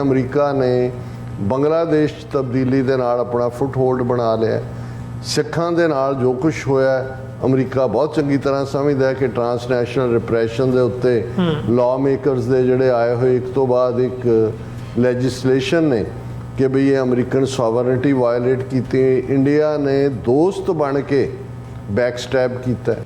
America ਨੇ ਬੰਗਲਾਦੇਸ਼ ਤਬਦੀਲੀ ਦੇ ਨਾਲ ਆਪਣਾ ਫੁੱਟਹੋਲਡ ਬਣਾ ਲਿਆ। ਸਿੱਖਾਂ ਦੇ ਨਾਲ ਜੋ ਕੁਝ ਹੋਇਆ ਅਮਰੀਕਾ ਬਹੁਤ ਚੰਗੀ ਤਰ੍ਹਾਂ ਸਮਝਦਾ ਹੈ ਕਿ ਟਰਾਂਸਨੈਸ਼ਨਲ ਰਿਪਰੈਸ਼ਨ ਦੇ ਉੱਤੇ ਲਾਅ ਮੇਕਰਸ ਦੇ ਜਿਹੜੇ ਆਏ ਹੋਏ ਇੱਕ ਤੋਂ ਬਾਅਦ ਇੱਕ ਲੈਜਿਸਲੇਸ਼ਨ ਨੇ ਕਿ ਵੀ ਇਹ ਅਮਰੀਕਨ ਸੋਵਰਨਿਟੀ ਵਾਇਲੇਟ ਕੀਤੀ ਇੰਡੀਆ ਨੇ ਦੋਸਤ ਬਣ ਕੇ ਬੈਕਸਟੈਪ ਕੀਤਾ ਹੈ।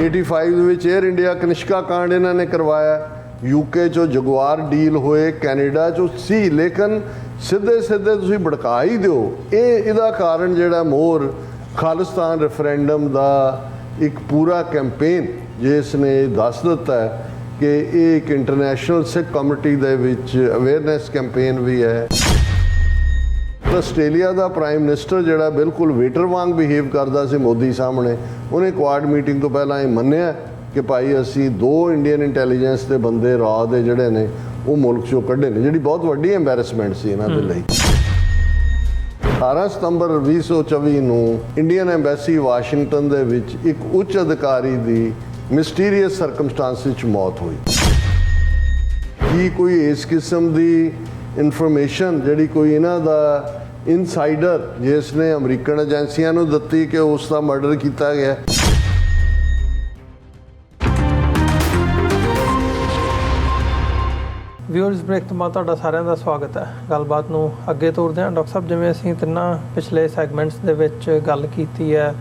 85 ਦੇ ਵਿੱਚ 에ਅਰ ਇੰਡੀਆ ਕਨਿਸ਼ਕਾ ਕਾਂਡ ਇਹਨਾਂ ਨੇ ਕਰਵਾਇਆ। ਯੂਕੇ ਚੋਂ ਜਗੁਆਰ ਡੀਲ ਹੋਏ ਕੈਨੇਡਾ ਚੋਂ ਸੀ, ਲੇਕਿਨ ਸਿੱਧੇ ਸਿੱਧੇ ਤੁਸੀਂ ਭੜਕਾ ਹੀ ਦਿਓ। ਇਹ ਇਹਦਾ ਕਾਰਨ ਜਿਹੜਾ ਮੋਰ ਖਾਲਿਸਤਾਨ ਰੈਫਰੈਂਡਮ ਦਾ ਇੱਕ ਪੂਰਾ ਕੈਂਪੇਨ ਜਿਸ ਨੇ ਦੱਸ ਦਿੱਤਾ ਹੈ ਕਿ ਇਹ ਇੱਕ ਇੰਟਰਨੈਸ਼ਨਲ ਸਿੱਖ ਕਮਿਊਨਿਟੀ ਦੇ ਵਿੱਚ ਅਵੇਅਰਨੈਸ ਕੈਂਪੇਨ ਵੀ ਹੈ। ਆਸਟ੍ਰੇਲੀਆ ਦਾ ਪ੍ਰਾਈਮ ਮਿਨਿਸਟਰ ਜਿਹੜਾ ਬਿਲਕੁਲ ਵੇਟਰ ਵਾਂਗ ਬਿਹੇਵ ਕਰਦਾ ਸੀ ਮੋਦੀ ਸਾਹਮਣੇ, ਉਹਨੇ ਕੁਆਡ ਮੀਟਿੰਗ ਤੋਂ ਪਹਿਲਾਂ ਇਹ ਮੰਨਿਆ। ਕਿ ਭਾਈ ਅਸੀਂ ਦੋ ਇੰਡੀਅਨ ਇੰਟੈਲੀਜੈਂਸ ਦੇ ਬੰਦੇ ਰਾਹ ਦੇ ਜਿਹੜੇ ਨੇ ਉਹ ਮੁਲਕ ਚੋਂ ਕੱਢੇ ਨੇ ਜਿਹੜੀ ਬਹੁਤ ਵੱਡੀ ਐਮਬੈਰਸਮੈਂਟ ਸੀ ਇਹਨਾਂ ਦੇ ਲਈ। 18 ਸਤੰਬਰ 2024 ਨੂੰ ਇੰਡੀਅਨ ਐਮਬੈਸੀ ਵਾਸ਼ਿੰਗਟਨ ਦੇ ਵਿੱਚ ਇੱਕ ਉੱਚ ਅਧਿਕਾਰੀ ਦੀ ਮਿਸਟੀਰੀਅਸ ਸਰਕਮਸਟੈਂਸ ਵਿੱਚ ਮੌਤ ਹੋਈ। ਕੀ ਕੋਈ ਇਸ ਕਿਸਮ ਦੀ ਇਨਫੋਰਮੇਸ਼ਨ ਜਿਹੜੀ ਕੋਈ ਇਹਨਾਂ ਦਾ ਇਨਸਾਈਡਰ ਜਿਸ ਨੇ ਅਮਰੀਕਨ ਏਜੰਸੀਆਂ ਨੂੰ ਦਿੱਤੀ ਕਿ ਉਸ ਦਾ ਮਰਡਰ ਕੀਤਾ ਗਿਆ? ਵਿਊਅਰਸ ਬ੍ਰੇਕ ਤੋਂ ਬਾਅਦ ਤੁਹਾਡਾ ਸਾਰਿਆਂ ਦਾ ਸਵਾਗਤ ਹੈ। ਗੱਲਬਾਤ ਨੂੰ ਅੱਗੇ ਤੋਰਦੇ ਹਾਂ। ਡਾਕਟਰ ਸਾਹਿਬ, ਜਿਵੇਂ ਅਸੀਂ ਤਿੰਨਾਂ ਪਿਛਲੇ ਸੈਗਮੈਂਟਸ ਦੇ ਵਿੱਚ ਗੱਲ ਕੀਤੀ ਹੈ,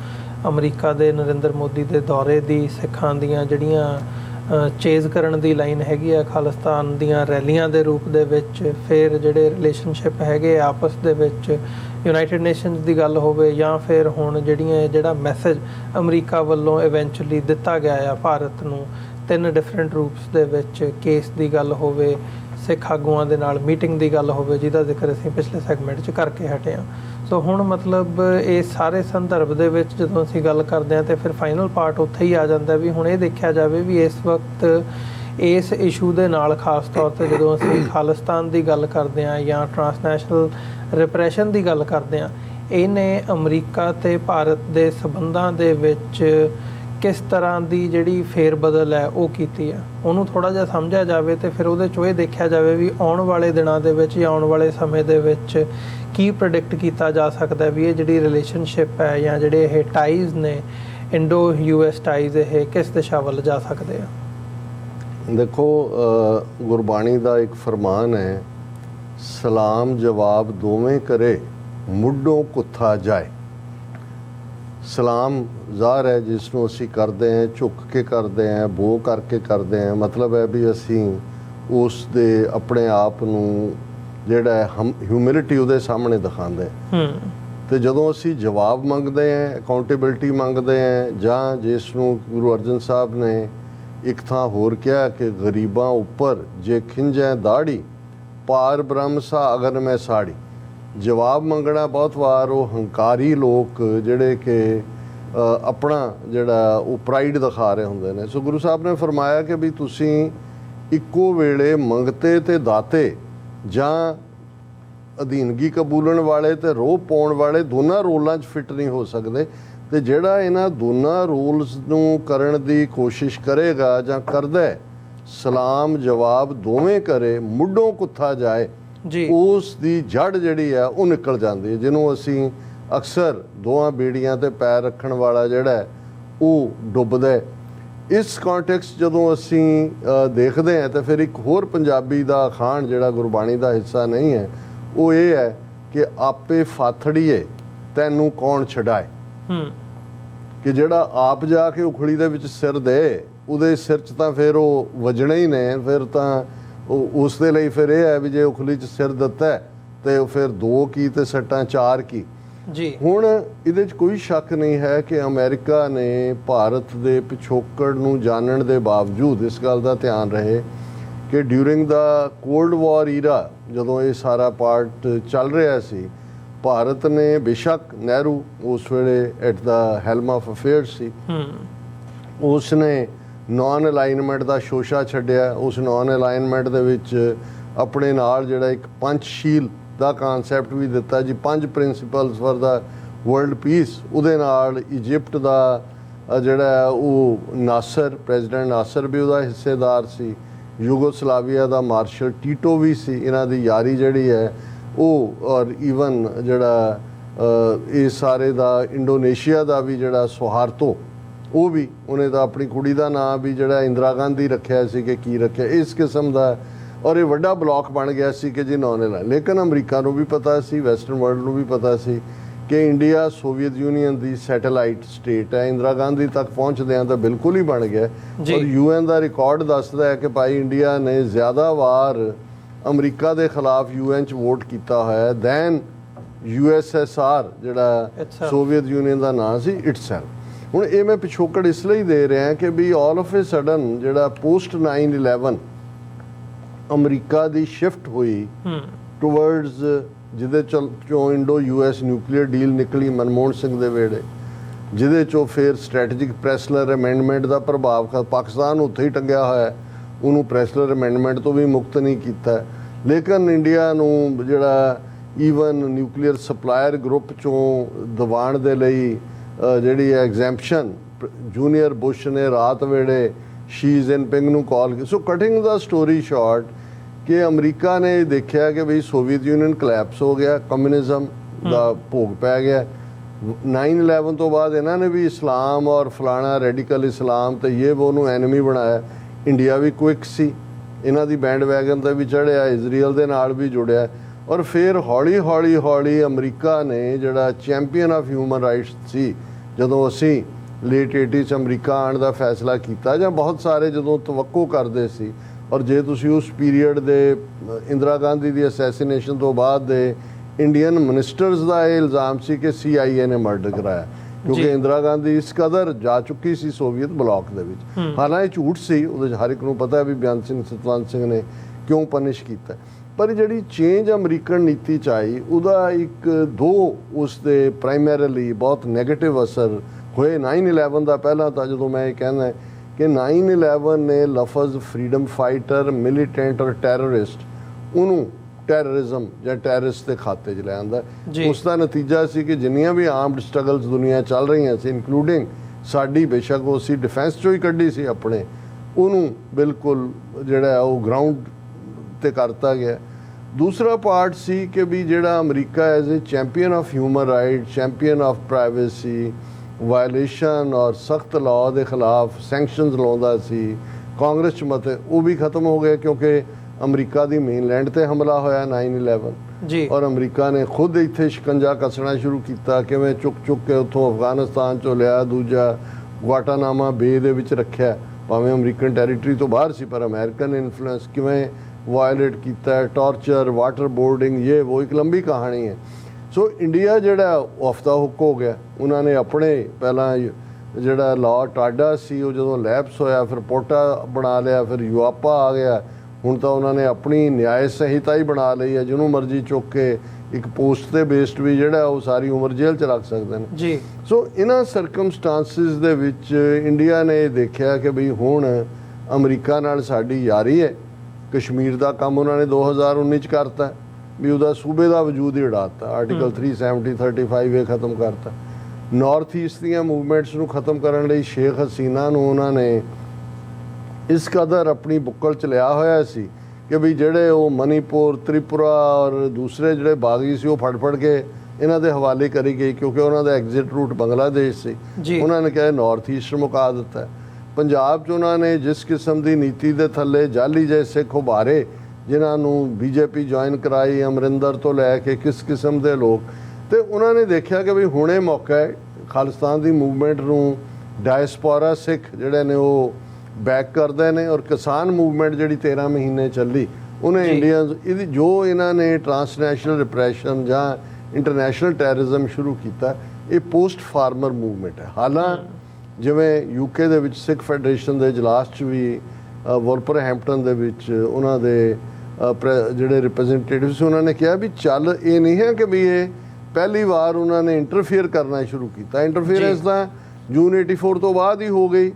ਅਮਰੀਕਾ ਦੇ ਨਰਿੰਦਰ ਮੋਦੀ ਦੇ ਦੌਰੇ ਦੀ, ਸਿੱਖਾਂ ਦੀਆਂ ਜਿਹੜੀਆਂ ਚੇਜ਼ ਕਰਨ ਦੀ ਲਾਈਨ ਹੈਗੀ ਆ ਖਾਲਿਸਤਾਨ ਦੀਆਂ ਰੈਲੀਆਂ ਦੇ ਰੂਪ ਦੇ ਵਿੱਚ, ਫਿਰ ਜਿਹੜੇ ਰਿਲੇਸ਼ਨਸ਼ਿਪ ਹੈਗੇ ਆਪਸ ਦੇ ਵਿੱਚ ਯੂਨਾਈਟਿਡ ਨੇਸ਼ਨਸ ਦੀ ਗੱਲ ਹੋਵੇ ਜਾਂ ਫਿਰ ਹੁਣ ਜਿਹੜੀਆਂ ਜਿਹੜਾ ਮੈਸੇਜ ਅਮਰੀਕਾ ਵੱਲੋਂ ਇਵੈਂਚੁਅਲੀ ਦਿੱਤਾ ਗਿਆ ਆ, ਭਾਰਤ ਨੂੰ ਤਿੰਨ ਡਿਫਰੈਂਟ ਰੂਪਸ ਦੇ ਵਿੱਚ ਕੇਸ ਦੀ ਗੱਲ ਹੋਵੇ, ਸਿੱਖ ਆਗੂਆਂ ਦੇ ਨਾਲ ਮੀਟਿੰਗ ਦੀ ਗੱਲ ਹੋਵੇ, ਜਿਹਦਾ ਜ਼ਿਕਰ ਅਸੀਂ ਪਿਛਲੇ ਸੈਗਮੈਂਟ 'ਚ ਕਰਕੇ ਹਟੇ ਹਾਂ। ਸੋ ਹੁਣ ਮਤਲਬ ਇਹ ਸਾਰੇ ਸੰਦਰਭ ਦੇ ਵਿੱਚ ਜਦੋਂ ਅਸੀਂ ਗੱਲ ਕਰਦੇ ਹਾਂ, ਤੇ ਫਿਰ ਫਾਈਨਲ ਪਾਰਟ ਉੱਥੇ ਹੀ ਆ ਜਾਂਦਾ ਵੀ ਹੁਣ ਇਹ ਦੇਖਿਆ ਜਾਵੇ ਵੀ ਇਸ ਵਕਤ ਇਸ ਇਸ਼ੂ ਦੇ ਨਾਲ ਖਾਸ ਤੌਰ ਤੇ ਜਦੋਂ ਅਸੀਂ ਖਾਲਿਸਤਾਨ ਦੀ ਗੱਲ ਕਰਦੇ ਹਾਂ ਜਾਂ ਟਰਾਂਸਨੈਸ਼ਨਲ ਰਿਪਰੈਸ਼ਨ ਦੀ ਗੱਲ ਕਰਦੇ ਹਾਂ, ਇਹਨੇ ਅਮਰੀਕਾ ਤੇ ਭਾਰਤ ਦੇ ਸਬੰਧਾਂ ਦੇ ਵਿੱਚ ਕਿਸ ਤਰ੍ਹਾਂ ਦੀ ਜਿਹੜੀ ਫੇਰ ਬਦਲ ਹੈ ਉਹ ਕੀਤੀ ਹੈ? ਉਹਨੂੰ ਥੋੜਾ ਜਿਹਾ ਸਮਝਿਆ ਜਾਵੇ ਤੇ ਫਿਰ ਉਹਦੇ ਚੋਂ ਇਹ ਦੇਖਿਆ ਜਾਵੇ ਵੀ ਆਉਣ ਵਾਲੇ ਦਿਨਾਂ ਦੇ ਵਿੱਚ ਜਾਂ ਆਉਣ ਵਾਲੇ ਸਮੇਂ ਦੇ ਵਿੱਚ ਕੀ ਪ੍ਰੈਡਿਕਟ ਕੀਤਾ ਜਾ ਸਕਦਾ ਵੀ ਇਹ ਜਿਹੜੀ ਰਿਲੇਸ਼ਨਸ਼ਿਪ ਹੈ ਜਾਂ ਜਿਹੜੇ ਇਹ ਟਾਈਜ਼ ਨੇ ਇੰਡੋ ਯੂਐਸ ਟਾਈਜ਼ ਇਹ ਕਿਸ ਦਿਸ਼ਾ ਵੱਲ ਜਾ ਸਕਦੇ ਆ? ਦੇਖੋ ਗੁਰਬਾਣੀ ਦਾ ਇੱਕ ਫਰਮਾਨ ਹੈ, ਸਲਾਮ ਜਵਾਬ ਦੋਵੇਂ ਕਰੇ, ਮੁੱਢੋਂ ਕੁੱਥਾ ਜਾਏ। ਸਲਾਮ ਜ਼ਾਹਰ ਹੈ ਜਿਸ ਨੂੰ ਅਸੀਂ ਕਰਦੇ ਹਾਂ ਝੁੱਕ ਕੇ ਕਰਦੇ ਹਾਂ ਬੋ ਕਰਕੇ ਕਰਦੇ ਹਾਂ। ਮਤਲਬ ਹੈ ਵੀ ਅਸੀਂ ਉਸ ਦੇ ਆਪਣੇ ਆਪ ਨੂੰ ਜਿਹੜਾ ਹਿਊਮਿਲਿਟੀ ਉਹਦੇ ਸਾਹਮਣੇ ਦਿਖਾਉਂਦੇ ਹਾਂ। ਤੇ ਜਦੋਂ ਅਸੀਂ ਜਵਾਬ ਮੰਗਦੇ ਹਾਂ ਅਕਾਊਂਟੇਬਿਲਟੀ ਮੰਗਦੇ ਹਾਂ ਜਾਂ ਜਿਸ ਨੂੰ ਗੁਰੂ ਅਰਜਨ ਸਾਹਿਬ ਨੇ ਇੱਕ ਥਾਂ ਹੋਰ ਕਿਹਾ ਕਿ ਗਰੀਬਾਂ ਉੱਪਰ ਜੇ ਖਿੰਜੈ ਦਾੜੀ ਪਾਰ ਬ੍ਰਹਮ ਸਾ ਅਗਰ ਮੈਂ ਸਾੜੀ। ਜਵਾਬ ਮੰਗਣਾ ਬਹੁਤ ਵਾਰ ਉਹ ਹੰਕਾਰੀ ਲੋਕ ਜਿਹੜੇ ਕਿ ਆਪਣਾ ਜਿਹੜਾ ਉਹ ਪ੍ਰਾਈਡ ਦਿਖਾ ਰਹੇ ਹੁੰਦੇ ਨੇ। ਸੋ ਗੁਰੂ ਸਾਹਿਬ ਨੇ ਫਰਮਾਇਆ ਕਿ ਵੀ ਤੁਸੀਂ ਇੱਕੋ ਵੇਲੇ ਮੰਗਤੇ ਤੇ ਦਾਤੇ ਜਾਂ ਅਧੀਨਗੀ ਕਬੂਲਣ ਵਾਲੇ ਤੇ ਰੋਹ ਪਾਉਣ ਵਾਲੇ ਦੋਨਾਂ ਰੋਲਾਂ 'ਚ ਫਿੱਟ ਨਹੀਂ ਹੋ ਸਕਦੇ ਤੇ ਜਿਹੜਾ ਇਹਨਾਂ ਦੋਨਾਂ ਰੋਲਸ ਨੂੰ ਕਰਨ ਦੀ ਕੋਸ਼ਿਸ਼ ਕਰੇਗਾ ਜਾਂ ਕਰਦਾ ਸਲਾਮ ਜਵਾਬ ਦੋਵੇਂ ਕਰੇ, ਮੁੱਢੋਂ ਕੁੱਥਾ ਜਾਏ ਉਸ ਦੀ ਜੜ ਜਿਹੜੀ ਹੈ ਉਹ ਨਿਕਲ ਜਾਂਦੀ ਹੈ। ਜਿਹਨੂੰ ਅਸੀਂ ਅਕਸਰ ਦੋਹਾਂ ਬੀੜੀਆਂ ਤੇ ਪੈਰ ਰੱਖਣ ਵਾਲਾ ਜਿਹੜਾ ਉਹ ਡੁੱਬਦਾ ਹੈ। ਇਸ ਕੰਟੈਕਸਟ ਜਦੋਂ ਅਸੀਂ ਦੇਖਦੇ ਹਾਂ ਤਾਂ ਫਿਰ ਇੱਕ ਹੋਰ ਪੰਜਾਬੀ ਦਾ ਅਖਾਣ ਜਿਹੜਾ ਗੁਰਬਾਣੀ ਦਾ ਹਿੱਸਾ ਨਹੀਂ ਹੈ ਉਹ ਇਹ ਹੈ ਕਿ ਆਪੇ ਫਾਥੜੀਏ ਤੈਨੂੰ ਕੌਣ ਛਡਾਏ? ਹੂੰ। ਕਿ ਜਿਹੜਾ ਆਪ ਜਾ ਕੇ ਉਖਲੀ ਦੇ ਵਿੱਚ ਸਿਰ ਦੇ ਉਹਦੇ ਸਿਰ 'ਚ ਤਾਂ ਫਿਰ ਉਹ ਵਜਣੇ ਹੀ ਨੇ ਫਿਰ ਤਾਂ ਉਹ ਉਸ ਦੇ ਲਈ ਫਿਰ ਇਹ ਹੈ ਵੀ ਜੇ ਉਖਲੀ 'ਚ ਸਿਰ ਦਿੱਤਾ ਤੇ ਉਹ ਫਿਰ ਦੋ ਕੀ ਤੇ ਸੱਟਾਂ ਚਾਰ ਕੀ। ਜੀ। ਹੁਣ ਇਹਦੇ 'ਚ ਕੋਈ ਸ਼ੱਕ ਨਹੀਂ ਹੈ ਕਿ ਅਮਰੀਕਾ ਨੇ ਭਾਰਤ ਦੇ ਪਿਛੋਕੜ ਨੂੰ ਜਾਣਨ ਦੇ ਬਾਵਜੂਦ ਇਸ ਗੱਲ ਦਾ ਧਿਆਨ ਰਹੇ ਕਿ during the cold war era ਜਦੋਂ ਇਹ ਸਾਰਾ ਪਾਰਟ ਚੱਲ ਰਿਹਾ ਸੀ ਭਾਰਤ ਨੇ ਬੇਸ਼ੱਕ ਨਹਿਰੂ ਉਸ ਵੇਲੇ at the helm of affairs ਸੀ। ਹੂੰ। ਉਸ ਨੇ ਨਾਨ ਅਲਾਈਨਮੈਂਟ ਦਾ ਸ਼ੋਸ਼ਾ ਛੱਡਿਆ, ਉਸ ਨਾਨ ਅਲਾਈਨਮੈਂਟ ਦੇ ਵਿੱਚ ਆਪਣੇ ਨਾਲ ਜਿਹੜਾ ਇੱਕ ਪੰਚਸ਼ੀਲ ਦਾ ਕਨਸੈਪਟ ਵੀ ਦਿੱਤਾ ਜੀ, ਪੰਜ principles for the world peace ਉਹਦੇ ਨਾਲ ਇਜਿਪਟ ਦਾ ਜਿਹੜਾ ਉਹ ਨਾਸਰ ਪ੍ਰੈਜ਼ੀਡੈਂਟ ਨਾਸਰ ਵੀ ਉਹਦਾ ਹਿੱਸੇਦਾਰ ਸੀ। ਯੂਗੋਸਲਾਵੀਆ ਦਾ ਮਾਰਸ਼ਲ ਟੀਟੋ ਵੀ ਸੀ, ਇਹਨਾਂ ਦੀ ਯਾਰੀ ਜਿਹੜੀ ਹੈ, ਉਹ, ਔਰ ਈਵਨ ਜਿਹੜਾ ਇਹ ਸਾਰੇ ਦਾ, ਇੰਡੋਨੇਸ਼ੀਆ ਦਾ ਵੀ ਜਿਹੜਾ ਸੁਹਾਰਤੋ ਉਹ ਵੀ ਉਹਨੇ ਤਾਂ ਆਪਣੀ ਕੁੜੀ ਦਾ ਨਾਮ ਵੀ ਜਿਹੜਾ ਇੰਦਰਾ ਗਾਂਧੀ ਰੱਖਿਆ ਸੀ ਕਿ ਕੀ ਰੱਖਿਆ ਇਸ ਕਿਸਮ ਦਾ। ਔਰ ਇਹ ਵੱਡਾ ਬਲਾਕ ਬਣ ਗਿਆ ਸੀ ਕਿ ਜੀ ਨੌਨ ਲੈ ਲੇਕਿਨ ਅਮਰੀਕਾ ਨੂੰ ਵੀ ਪਤਾ ਸੀ ਵੈਸਟਰਨ ਵਰਲਡ ਨੂੰ ਵੀ ਪਤਾ ਸੀ ਕਿ ਇੰਡੀਆ ਸੋਵੀਅਤ ਯੂਨੀਅਨ ਦੀ ਸੈਟੇਲਾਈਟ ਸਟੇਟ ਹੈ। ਇੰਦਰਾ ਗਾਂਧੀ ਤੱਕ ਪਹੁੰਚਦਿਆਂ ਤਾਂ ਬਿਲਕੁਲ ਹੀ ਬਣ ਗਿਆ। ਔਰ ਯੂਐਨ ਦਾ ਰਿਕਾਰਡ ਦੱਸਦਾ ਹੈ ਕਿ ਭਾਈ ਇੰਡੀਆ ਨੇ ਜ਼ਿਆਦਾ ਵਾਰ ਅਮਰੀਕਾ ਦੇ ਖਿਲਾਫ ਯੂਐਨ ਚ ਵੋਟ ਕੀਤਾ ਹੋਇਆ ਹੈ। ਦੈਨ ਯੂਐਸਐਸਆਰ ਜਿਹੜਾ. ਸੋਵੀਅਤ ਯੂਨੀਅਨ ਦਾ ਨਾਮ ਸੀ ਇਟਸੈਲਫ। ਹੁਣ ਇਹ ਮੈਂ ਪਿਛੋਕੜ ਇਸ ਲਈ ਦੇ ਰਿਹਾ ਕਿ ਵੀ ਆਲ ਆਫ ਅ ਸਡਨ ਜਿਹੜਾ ਪੋਸਟ 9/11 ਅਮਰੀਕਾ ਦੀ ਸ਼ਿਫਟ ਹੋਈ ਟੁਵਰਡਸ ਜਿਹਦੇ ਚੋਂ ਇੰਡੋ ਯੂਐਸ ਨਿਊਕਲੀਅਰ ਡੀਲ ਨਿਕਲੀ ਮਨਮੋਹਨ ਸਿੰਘ ਦੇ ਵੇੜੇ ਜਿਹਦੇ ਚੋਂ ਫਿਰ ਸਟ੍ਰੈਟੇਜਿਕ ਪ੍ਰੈਸਲਰ ਅਮੈਂਡਮੈਂਟ ਦਾ ਪ੍ਰਭਾਵ ਪਾਕਿਸਤਾਨ ਉੱਥੇ ਹੀ ਟੰਗਿਆ ਹੋਇਆ ਉਹਨੂੰ ਪ੍ਰੈਸਲਰ ਅਮੈਂਡਮੈਂਟ ਤੋਂ ਵੀ ਮੁਕਤ ਨਹੀਂ ਕੀਤਾ ਲੇਕਿਨ ਇੰਡੀਆ ਨੂੰ ਜਿਹੜਾ ਈਵਨ ਨਿਊਕਲੀਅਰ ਸਪਲਾਇਰ ਗਰੁੱਪ ਚੋਂ ਦਿਵਾਣ ਦੇ ਲਈ ਜਿਹੜੀ ਐਗਜ਼ੈਂਪਸ਼ਨ ਜੂਨੀਅਰ ਬੁਸ਼ ਨੇ ਰਾਤ ਵੇੜੇ ਸ਼ੀ ਜਿਨਪਿੰਗ ਨੂੰ ਕਾਲ ਕੀਤੀ। So cutting the story short ਕਿ ਅਮਰੀਕਾ ਨੇ ਦੇਖਿਆ ਕਿ ਵੀ ਸੋਵੀਅਤ ਯੂਨੀਅਨ ਕਲੈਪਸ ਹੋ ਗਿਆ ਕਮਿਊਨਿਜ਼ਮ ਦਾ ਭੋਗ ਪੈ ਗਿਆ। 9/11 ਤੋਂ ਬਾਅਦ ਇਹਨਾਂ ਨੇ ਵੀ ਇਸਲਾਮ ਔਰ ਫਲਾਣਾ ਰੈਡੀਕਲ ਇਸਲਾਮ ਤੇ ਇਹ ਉਹ ਨੂੰ ਐਨਮੀ ਬਣਾਇਆ। ਇੰਡੀਆ ਵੀ ਕੁਇਕ ਸੀ। ਇਹਨਾਂ ਦੀ ਬੈਂਡ ਵੈਗਨ ਤੇ ਵੀ ਚੜਿਆ ਇਜ਼ਰਾਈਲ ਦੇ ਨਾਲ ਵੀ ਜੁੜਿਆ। ਔਰ ਫਿਰ ਹੌਲੀ ਹੌਲੀ ਹੌਲੀ ਅਮਰੀਕਾ ਨੇ ਜਿਹੜਾ ਚੈਂਪੀਅਨ ਆਫ ਹਿਊਮਨ ਰਾਈਟਸ ਸੀ ਜਦੋਂ ਅਸੀਂ ਲੇਟ 80 ਚ ਅਮਰੀਕਾ ਆਉਣ ਦਾ ਫੈਸਲਾ ਕੀਤਾ ਜਾਂ ਬਹੁਤ ਸਾਰੇ ਜਦੋਂ ਤਵੱਕੋ ਕਰਦੇ ਸੀ ਔਰ ਜੇ ਤੁਸੀਂ ਉਸ ਪੀਰੀਅਡ ਦੇ ਇੰਦਰਾ ਗਾਂਧੀ ਦੀ ਅਸੈਸੀਨੇਸ਼ਨ ਤੋਂ ਬਾਅਦ ਦੇ ਇੰਡੀਅਨ ਮਿਨਿਸਟਰਸ ਦਾ ਇਹ ਇਲਜ਼ਾਮ ਸੀ ਕਿ CIA ਨੇ ਮਰਡਰ ਕਰਾਇਆ। ਕਿਉਂਕਿ। ਇੰਦਰਾ ਗਾਂਧੀ ਇਸ ਕਦਰ ਜਾ ਚੁੱਕੀ ਸੀ ਸੋਵੀਅਤ ਬਲਾਕ ਦੇ ਵਿੱਚ। ਹਾਲਾਂਕਿ ਝੂਠ ਸੀ ਉਹਦੇ ਹਰ ਇੱਕ ਨੂੰ ਪਤਾ ਹੈ ਵੀ ਬਿਆਨ ਸਿੰਘ ਸਤਵੰਤ ਸਿੰਘ ਨੇ ਕਿਉਂ ਪਨਿਸ਼ ਕੀਤਾ। ਪਰ ਜਿਹੜੀ ਚੇਂਜ ਅਮਰੀਕਨ ਨੀਤੀ ਚ ਆਈ ਉਹਦਾ ਇੱਕ ਦੋ ਉਸ ਦੇ ਪ੍ਰਾਇਮਰੀਲੀ ਬਹੁਤ ਨੈਗੇਟਿਵ ਅਸਰ ਹੋਏ। 9/11 ਦਾ ਪਹਿਲਾਂ ਤਾਂ ਜਦੋਂ ਮੈਂ ਇਹ ਕਹਿੰਦਾ ਕਿ 9/11 ਨੇ ਲਫ਼ਜ਼ ਫਰੀडम ਫਾਈਟਰ ਮਿਲੀਟੈਂਟ ਔਰ ਟੈਰਰਿਸਟ ਉਹਨੂੰ ਟੈਰਰਿਜ਼ਮ ਜਾਂ ਟੈਰਰਿਸਟ ਦੇ ਖਾਤੇ 'ਚ ਲੈ ਆਂਦਾ ਉਸ ਦਾ ਨਤੀਜਾ ਸੀ ਕਿ ਜਿੰਨੀਆਂ ਵੀ ਆਰਮਡ ਸਟਰਗਲਸ ਦੁਨੀਆ ਚੱਲ ਰਹੀਆਂ ਸੀ ਇਨਕਲੂਡਿੰਗ ਸਾਡੀ ਬੇਸ਼ੱਕ ਉਹ ਸੀ ਡਿਫੈਂਸ ਚੋਂ ਹੀ ਕੱਢੀ ਸੀ ਆਪਣੇ ਉਹਨੂੰ ਬਿਲਕੁਲ ਜਿਹੜਾ ਉਹ ਗਰਾਊਂਡ ਤੇ ਕਰਤਾ ਗਿਆ। ਦੂਸਰਾ ਪਾਰਟ ਸੀ ਕਿ ਵੀ ਜਿਹੜਾ America as a champion of human right champion of privacy violation ਔਰ ਸਖਤ ਲਾਅ ਦੇ ਖਿਲਾਫ ਸੈਂਕਸ਼ਨਸ ਲਾਉਂਦਾ ਸੀ ਕਾਂਗਰਸ ਚ ਮਤੇ ਉਹ ਵੀ ਖਤਮ ਹੋ ਗਏ ਕਿਉਂਕਿ ਅਮਰੀਕਾ ਦੀ ਮੇਨਲੈਂਡ ਤੇ ਹਮਲਾ ਹੋਇਆ 9/11 ਜੀ। ਔਰ ਅਮਰੀਕਾ ਨੇ ਖੁਦ ਇੱਥੇ ਸ਼ਿਕੰਜਾ ਕੱਸਣਾ ਸ਼ੁਰੂ ਕੀਤਾ ਕਿਵੇਂ ਚੁੱਕ ਚੁੱਕ ਕੇ ਉੱਥੋਂ ਅਫਗਾਨਿਸਤਾਨ ਚੋਂ ਲਿਆ ਦੂਜਾ ਗੁਆਟਾਨਾਮਾ ਬੇ ਦੇ ਵਿੱਚ ਰੱਖਿਆ। ਭਾਵੇਂ ਅਮਰੀਕਨ ਟੈਰੀਟਰੀ ਤੋਂ ਬਾਹਰ ਸੀ ਪਰ ਅਮਰੀਕਨ ਇਨਫਲੂਐਂਸ ਕਿਵੇਂ ਵਾਇਲੇਟ ਕੀਤਾ ਟਾਰਚਰ ਵਾਟਰ ਬੋਰਡਿੰਗ ਇਹ ਉਹ ਇੱਕ ਲੰਬੀ ਕਹਾਣੀ ਹੈ ਸੋ ਇੰਡੀਆ ਜਿਹੜਾ ਦਾ ਹੁੱਕ ਹੋ ਗਿਆ ਉਹਨਾਂ ਨੇ ਆਪਣੇ ਪਹਿਲਾਂ ਜਿਹੜਾ ਲਾਅ ਟਾਡਾ ਸੀ ਉਹ ਜਦੋਂ ਲੈਪਸ ਹੋਇਆ ਫਿਰ ਪੋਟਾ ਬਣਾ ਲਿਆ ਫਿਰ ਯੂਆਪਾ ਆ ਗਿਆ ਹੁਣ ਤਾਂ ਉਹਨਾਂ ਨੇ ਆਪਣੀ ਨਿਆਇ ਸੰਹਿਤਾ ਹੀ ਬਣਾ ਲਈ ਹੈ ਜਿਹਨੂੰ ਮਰਜ਼ੀ ਚੁੱਕ ਕੇ ਇੱਕ ਪੋਸਟ ਤੇ ਬੇਸਡ ਵੀ ਜਿਹੜਾ ਉਹ ਸਾਰੀ ਉਮਰ ਜੇਲ੍ਹ 'ਚ ਰੱਖ ਸਕਦੇ ਨੇ ਜੀ ਸੋ ਇਹਨਾਂ ਸਰਕਮਸਟੈਂਸਸ ਦੇ ਵਿੱਚ ਇੰਡੀਆ ਨੇ ਇਹ ਦੇਖਿਆ ਕਿ ਵੀ ਹੁਣ ਅਮਰੀਕਾ ਨਾਲ ਸਾਡੀ ਯਾਰੀ ਹੈ ਕਸ਼ਮੀਰ ਦਾ ਕੰਮ ਉਹਨਾਂ ਨੇ 2019 ਚ ਕਰਤਾ ਵੀ ਉਹਦਾ ਸੂਬੇ ਦਾ ਵਜੂਦ ਹੀ ਉਡਾਤਾ ਆਰਟੀਕਲ 370 35 ਇਹ ਖਤਮ ਕਰਤਾ ਨਾਰਥ ਈਸਟ ਦੀਆਂ ਮੂਵਮੈਂਟਸ ਨੂੰ ਖਤਮ ਕਰਨ ਲਈ ਸ਼ੇਖ ਹਸੀਨਾ ਨੂੰ ਉਹਨਾਂ ਨੇ ਇਸ ਕਦਰ ਆਪਣੀ ਬੁੱਕਲ ਚ ਲਿਆ ਹੋਇਆ ਸੀ ਕਿ ਵੀ ਜਿਹੜੇ ਉਹ ਮਨੀਪੁਰ ਤ੍ਰਿਪੁਰਾ ਔਰ ਦੂਸਰੇ ਜਿਹੜੇ ਬਾਗੀ ਸੀ ਉਹ ਫੜ ਫੜ ਕੇ ਇਹਨਾਂ ਦੇ ਹਵਾਲੇ ਕਰੀ ਗਈ ਕਿਉਂਕਿ ਉਹਨਾਂ ਦਾ ਐਗਜ਼ਿਟ ਰੂਟ ਬੰਗਲਾਦੇਸ਼ ਸੀ। ਉਹਨਾਂ ਨੇ ਕਿਹਾ ਨਾਰਥ ਈਸਟ ਮੁਕਾ ਦਿੱਤਾ। ਪੰਜਾਬ 'ਚ ਉਹਨਾਂ ਨੇ ਜਿਸ ਕਿਸਮ ਦੀ ਨੀਤੀ ਦੇ ਥੱਲੇ ਜਾਲੀ ਸਿੱਖ ਉਭਾਰੇ ਜਿਨ੍ਹਾਂ ਨੂੰ ਬੀਜੇਪੀ ਜੁਆਇਨ ਕਰਾਈ ਅਮਰਿੰਦਰ ਤੋਂ ਲੈ ਕੇ ਕਿਸ ਕਿਸਮ ਦੇ ਲੋਕ ਤੇ ਉਹਨਾਂ ਨੇ ਦੇਖਿਆ ਕਿ ਵੀ ਹੁਣੇ ਮੌਕਾ ਹੈ ਖਾਲਿਸਤਾਨ ਦੀ ਮੂਵਮੈਂਟ ਨੂੰ ਡਾਇਸਪੋਰਾ ਸਿੱਖ ਜਿਹੜੇ ਨੇ ਉਹ ਬੈਕ ਕਰਦੇ ਨੇ ਔਰ ਕਿਸਾਨ ਮੂਵਮੈਂਟ ਜਿਹੜੀ 13 ਮਹੀਨੇ ਚੱਲੀ ਉਹਨੇ। ਇੰਡੀਅਨਸ ਇਹਦੀ ਜੋ ਇਹਨਾਂ ਨੇ ਟ੍ਰਾਂਸਨੈਸ਼ਨਲ ਰਿਪਰੈਸ਼ਨ ਜਾਂ ਇੰਟਰਨੈਸ਼ਨਲ ਟੈਰਰਿਜ਼ਮ ਸ਼ੁਰੂ ਕੀਤਾ ਇਹ ਪੋਸਟ ਫਾਰਮਰ ਮੂਵਮੈਂਟ ਹੈ ਹਾਲਾਂ ਜਿਵੇਂ ਯੂਕੇ ਦੇ ਵਿੱਚ ਸਿੱਖ ਫੈਡਰੇਸ਼ਨ ਦੇ ਇਜਲਾਸ 'ਚ ਵੀ ਵੋਲਪਰਹੈਂਪਟਨ ਦੇ ਵਿੱਚ ਉਹਨਾਂ ਦੇ ਜਿਹੜੇ ਰਿਪਰੈਜ਼ੈਂਟੇਟਿਵ ਸੀ ਉਹਨਾਂ ਨੇ ਕਿਹਾ ਵੀ ਚੱਲ ਇਹ ਨਹੀਂ ਹੈ ਕਿ ਵੀ ਇਹ ਪਹਿਲੀ ਵਾਰ ਉਹਨਾਂ ਨੇ ਇੰਟਰਫੇਅਰ ਕਰਨਾ ਸ਼ੁਰੂ ਕੀਤਾ। ਇੰਟਰਫੇਅਰੈਂਸ ਤਾਂ ਜੂਨ 84 ਤੋਂ ਬਾਅਦ ਹੀ ਹੋ ਗਈ।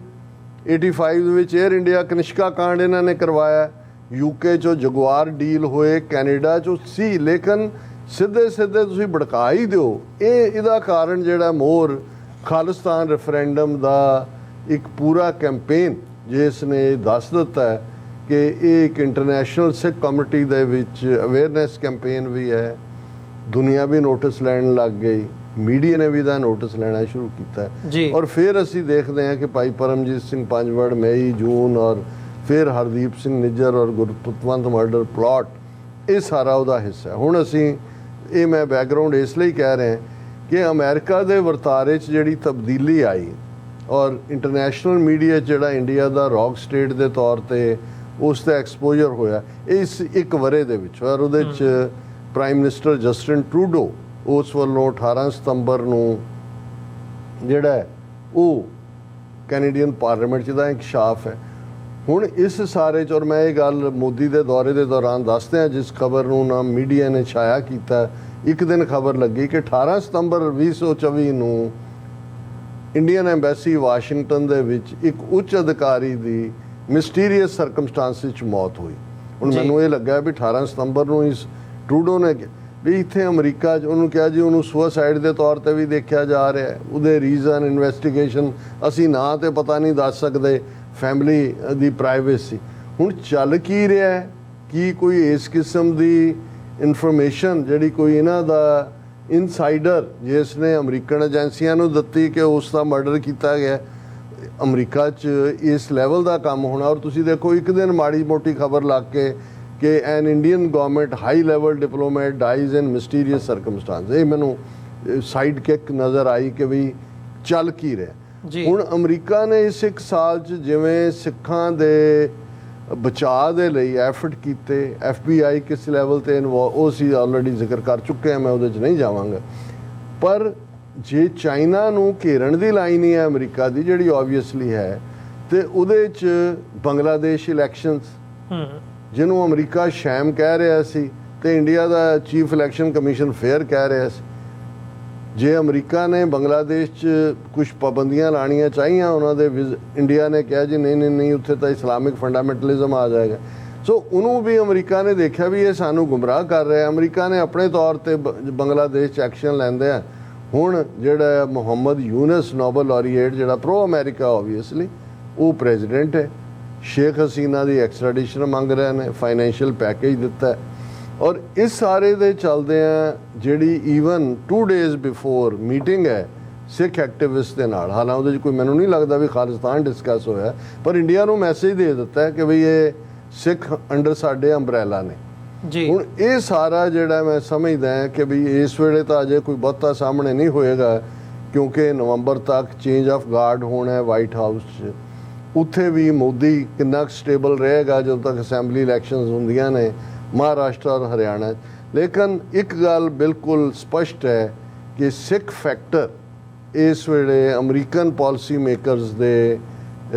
85 ਦੇ ਵਿੱਚ 에ਅਰ ਇੰਡੀਆ ਕਨਿਸ਼ਕਾ ਕਾਂਡ ਇਹਨਾਂ ਨੇ ਕਰਵਾਇਆ। ਯੂਕੇ ਚੋਂ ਜਗੁਆਰ ਡੀਲ ਹੋਏ ਕੈਨੇਡਾ ਚੋਂ ਸੀ ਲੇਕਿਨ ਸਿੱਧੇ ਸਿੱਧੇ ਤੁਸੀਂ ਭੜਕਾ ਹੀ ਦਿਓ। ਇਹ ਇਹਦਾ ਕਾਰਨ ਜਿਹੜਾ ਮੋਰ ਖਾਲਿਸਤਾਨ ਰੈਫਰੈਂਡਮ ਦਾ ਇੱਕ ਪੂਰਾ ਕੈਂਪੇਨ ਜਿਸ ਨੇ ਦੱਸ ਦਿੱਤਾ ਹੈ ਕਿ ਇਹ ਇੱਕ ਇੰਟਰਨੈਸ਼ਨਲ ਸਿੱਖ ਕਮਿਊਨਿਟੀ ਦੇ ਵਿੱਚ ਅਵੇਅਰਨੈਸ ਕੈਂਪੇਨ ਵੀ ਹੈ। ਦੁਨੀਆ ਵੀ ਨੋਟਿਸ ਲੈਣ ਲੱਗ ਗਈ। ਮੀਡੀਆ ਨੇ ਵੀ ਦਾ ਨੋਟਿਸ ਲੈਣਾ ਸ਼ੁਰੂ ਕੀਤਾ ਹੈ। ਔਰ ਫਿਰ ਅਸੀਂ ਦੇਖਦੇ ਹਾਂ ਕਿ ਭਾਈ ਪਰਮਜੀਤ ਸਿੰਘ ਪੰਜਵੜ ਮਈ ਜੂਨ ਔਰ ਫਿਰ ਹਰਦੀਪ ਸਿੰਘ ਨਿੱਜਰ ਔਰ ਗੁਰਪਤਵੰਤ ਮਰਡਰ ਪਲਾਟ ਇਹ ਸਾਰਾ ਉਹਦਾ ਹਿੱਸਾ ਹੈ। ਹੁਣ ਅਸੀਂ ਇਹ ਮੈਂ ਬੈਕਗ੍ਰਾਉਂਡ ਇਸ ਲਈ ਕਹਿ ਰਿਹਾ ਕਿ ਅਮਰੀਕਾ ਦੇ ਵਰਤਾਰੇ 'ਚ ਜਿਹੜੀ ਤਬਦੀਲੀ ਆਈ ਔਰ ਇੰਟਰਨੈਸ਼ਨਲ ਮੀਡੀਆ ਜਿਹੜਾ ਇੰਡੀਆ ਦਾ ਰੌਕ ਸਟੇਟ ਦੇ ਤੌਰ ਤੇ ਉਸ ਦਾ ਐਕਸਪੋਜ਼ਰ ਹੋਇਆ ਇਸ ਇੱਕ ਵਰੇ ਦੇ ਵਿੱਚ ਔਰ ਉਹਦੇ 'ਚ ਪ੍ਰਾਈਮ ਮਿਨਿਸਟਰ ਜਸਟਿਨ ਟਰੂਡੋ ਉਸ ਵੱਲੋਂ 18 ਸਤੰਬਰ ਨੂੰ ਜਿਹੜਾ ਉਹ ਕੈਨੇਡੀਅਨ ਪਾਰਲੀਮੈਂਟ 'ਚ ਦਾ ਇਨਕਸ਼ਾਫ ਹੈ। ਹੁਣ ਇਸ ਸਾਰੇ 'ਚ ਔਰ ਮੈਂ ਇਹ ਗੱਲ ਮੋਦੀ ਦੇ ਦੌਰੇ ਦੇ ਦੌਰਾਨ ਦੱਸਦੇ ਹਾਂ ਜਿਸ ਖਬਰ ਨੂੰ ਨਾ ਮੀਡੀਆ ਨੇ ਛਾਇਆ ਕੀਤਾ ਇੱਕ ਦਿਨ ਖਬਰ ਲੱਗੀ ਕਿ 18 ਸਤੰਬਰ 2024 ਨੂੰ ਇੰਡੀਅਨ ਐਮਬੈਸੀ ਵਾਸ਼ਿੰਗਟਨ ਦੇ ਵਿੱਚ ਇੱਕ ਉੱਚ ਅਧਿਕਾਰੀ ਦੀ ਮਿਸਟੀਰੀਅਸ ਸਰਕਮਸਟੈਂਸਿਸ 'ਚ ਮੌਤ ਹੋਈ। ਹੁਣ। ਮੈਨੂੰ ਇਹ ਲੱਗਾ ਵੀ 18 ਸਤੰਬਰ ਨੂੰ ਇਸ ਟਰੂਡੋ ਨੇ ਵੀ ਇੱਥੇ ਅਮਰੀਕਾ 'ਚ ਉਹਨੂੰ ਕਿਹਾ ਜੀ ਉਹਨੂੰ ਸੁਸਾਈਡ ਦੇ ਤੌਰ ਤੇ ਵੀ ਦੇਖਿਆ ਜਾ ਰਿਹਾ ਹੈ। ਉਹਦੇ ਰੀਜ਼ਨ ਇਨਵੈਸਟੀਗੇਸ਼ਨ ਅਸੀਂ ਨਾਂ ਤੇ ਪਤਾ ਨਹੀਂ ਦੱਸ ਸਕਦੇ। ਫੈਮਿਲੀ ਦੀ ਪ੍ਰਾਈਵੇਸੀ। ਹੁਣ ਚੱਲ ਕੀ ਰਿਹਾ ਹੈ? ਕੀ ਕੋਈ ਇਸ ਕਿਸਮ ਦੀ ਇਨਫੋਰਮੇਸ਼ਨ ਜਿਹੜੀ ਕੋਈ ਇਹਨਾਂ ਦਾ ਇਨਸਾਈਡਰ ਜਿਸ ਨੇ ਅਮਰੀਕਨ ਏਜੰਸੀਆਂ ਨੂੰ ਦਿੱਤੀ ਕਿ ਉਸ ਦਾ ਮਰਡਰ ਕੀਤਾ ਗਿਆ। ਅਮਰੀਕਾ 'ਚ ਇਸ ਲੈਵਲ ਦਾ ਕੰਮ ਹੋਣਾ। ਔਰ ਤੁਸੀਂ ਦੇਖੋ ਇੱਕ ਦਿਨ ਮਾੜੀ ਮੋਟੀ ਖਬਰ ਲੱਗ ਕੇ ਕਿ an Indian government high level diplomat dies in mysterious circumstance ਇਹ ਮੈਨੂੰ ਸਾਈਡ ਕਿੱਕ ਨਜ਼ਰ ਆਈ ਕਿ ਵੀ ਚੱਲ ਕੀ ਰਿਹਾ। ਹੁਣ ਅਮਰੀਕਾ ਨੇ ਇਸ ਇੱਕ ਸਾਲ 'ਚ ਜਿਵੇਂ ਸਿੱਖਾਂ ਦੇ ਬਚਾਅ ਦੇ ਲਈ ਐਫਰਟ ਕੀਤੇ ਐਫਬੀਆਈ ਕਿਸ ਲੈਵਲ ਤੇ ਇਨਵੋਲ ਉਹ ਸੀ ਆਲਰੇਡੀ ਜ਼ਿਕਰ ਕਰ ਚੁੱਕੇ ਹਾਂ ਮੈਂ ਉਹਦੇ 'ਚ ਨਹੀਂ ਜਾਵਾਂਗਾ। ਪਰ ਜੇ ਚਾਈਨਾ ਨੂੰ ਘੇਰਨ ਦੀ ਲਾਈਨ ਹੀ ਹੈ ਅਮਰੀਕਾ ਦੀ ਜਿਹੜੀ ਆਬਵੀਅਸਲੀ ਹੈ ਤੇ ਉਹਦੇ 'ਚ ਬੰਗਲਾਦੇਸ਼ ਇਲੈਕਸ਼ਨਸ ਜਿਹਨੂੰ ਅਮਰੀਕਾ ਸ਼ੈਮ ਕਹਿ ਰਿਹਾ ਸੀ ਤੇ ਇੰਡੀਆ ਦਾ ਚੀਫ ਇਲੈਕਸ਼ਨ ਕਮਿਸ਼ਨ ਫੇਅਰ ਕਹਿ ਰਿਹਾ ਸੀ ਜੇ ਅਮਰੀਕਾ ਨੇ ਬੰਗਲਾਦੇਸ਼ 'ਚ ਕੁਝ ਪਾਬੰਦੀਆਂ ਲਾਣੀਆਂ ਚਾਹੀਆਂ, ਉਹਨਾਂ ਦੇ ਵਿਜ਼- ਇੰਡੀਆ ਨੇ ਕਿਹਾ ਜੀ, ਨਹੀਂ ਨਹੀਂ ਨਹੀਂ, ਉੱਥੇ ਤਾਂ ਇਸਲਾਮਿਕ ਫੰਡਾਮੈਂਟਲਿਜ਼ਮ ਆ ਜਾਏਗਾ। ਸੋ ਉਹਨੂੰ ਵੀ ਅਮਰੀਕਾ ਨੇ ਦੇਖਿਆ ਵੀ ਇਹ ਸਾਨੂੰ ਗੁੰਮਰਾਹ ਕਰ ਰਿਹਾ ਅਮਰੀਕਾ ਨੇ ਆਪਣੇ ਤੌਰ ਤੇ ਬੰਗਲਾਦੇਸ਼ 'ਚ ਐਕਸ਼ਨ ਲੈਂਦੇ ਆ। ਹੁਣ ਜਿਹੜਾ ਮੁਹੰਮਦ ਯੂਨਸ ਨੋਬਲ ਲਾਰੀਏਟ, ਜਿਹੜਾ ਪ੍ਰੋ ਅਮਰੀਕਾ ਆਬਵੀਅਸਲੀ ਉਹ ਪ੍ਰੈਜ਼ੀਡੈਂਟ ਹੈ। ਸ਼ੇਖ ਹਸੀਨਾ ਦੀ ਐਕਸਟ੍ਰੈਡੀਸ਼ਨ ਮੰਗ ਰਹੇ ਨੇ, ਫਾਈਨੈਂਸ਼ੀਅਲ ਪੈਕੇਜ ਦਿੱਤਾ ਔਰ ਇਸ ਸਾਰੇ ਦੇ ਚੱਲਦੇ ਆ ਜਿਹੜੀ ਈਵਨ 2 ਡੇਜ਼ ਬਿਫੋਰ ਮੀਟਿੰਗ ਹੈ ਸਿੱਖ ਐਕਟਿਵਿਸਟ ਦੇ ਨਾਲ। ਹਾਲਾਂ ਉਹਦੇ 'ਚ ਕੋਈ ਮੈਨੂੰ ਨਹੀਂ ਲੱਗਦਾ ਵੀ ਖਾਲਿਸਤਾਨ ਡਿਸਕਸ ਹੋਇਆ ਪਰ ਇੰਡੀਆ ਨੂੰ ਮੈਸੇਜ ਦੇ ਦਿੱਤਾ ਹੈ ਕਿ ਵੀ ਇਹ ਸਿੱਖ ਅੰਡਰ ਸਾਡੇ ਅੰਬ੍ਰੈਲਾ ਨੇ। ਜੀ। ਹੁਣ ਇਹ ਸਾਰਾ ਜਿਹੜਾ ਮੈਂ ਸਮਝਦਾ ਹਾਂ ਕਿ ਵੀ ਇਸ ਵੇਲੇ ਤਾਂ ਅਜੇ ਕੋਈ ਬਹੁਤਾ ਸਾਹਮਣੇ ਨਹੀਂ ਹੋਏਗਾ ਕਿਉਂਕਿ ਨਵੰਬਰ ਤੱਕ ਚੇਂਜ ਆਫ ਗਾਰਡ ਹੋਣਾ ਹੈ ਵਾਈਟ ਹਾਊਸ 'ਚ। ਉੱਥੇ ਵੀ ਮੋਦੀ ਕਿੰਨਾ ਸਟੇਬਲ ਰਹੇਗਾ ਜਦੋਂ ਤੱਕ ਅਸੈਂਬਲੀ ਇਲੈਕਸ਼ਨਸ ਹੁੰਦੀਆਂ ਨੇ। ਮਹਾਰਾਸ਼ਟਰ ਔਰ ਹਰਿਆਣਾ। ਲੇਕਿਨ ਇੱਕ ਗੱਲ ਬਿਲਕੁਲ ਸਪਸ਼ਟ ਹੈ ਕਿ ਸਿੱਖ ਫੈਕਟਰ ਇਸ ਵੇਲੇ ਅਮਰੀਕਨ ਪਾਲਿਸੀ ਮੇਕਰਸ ਦੇ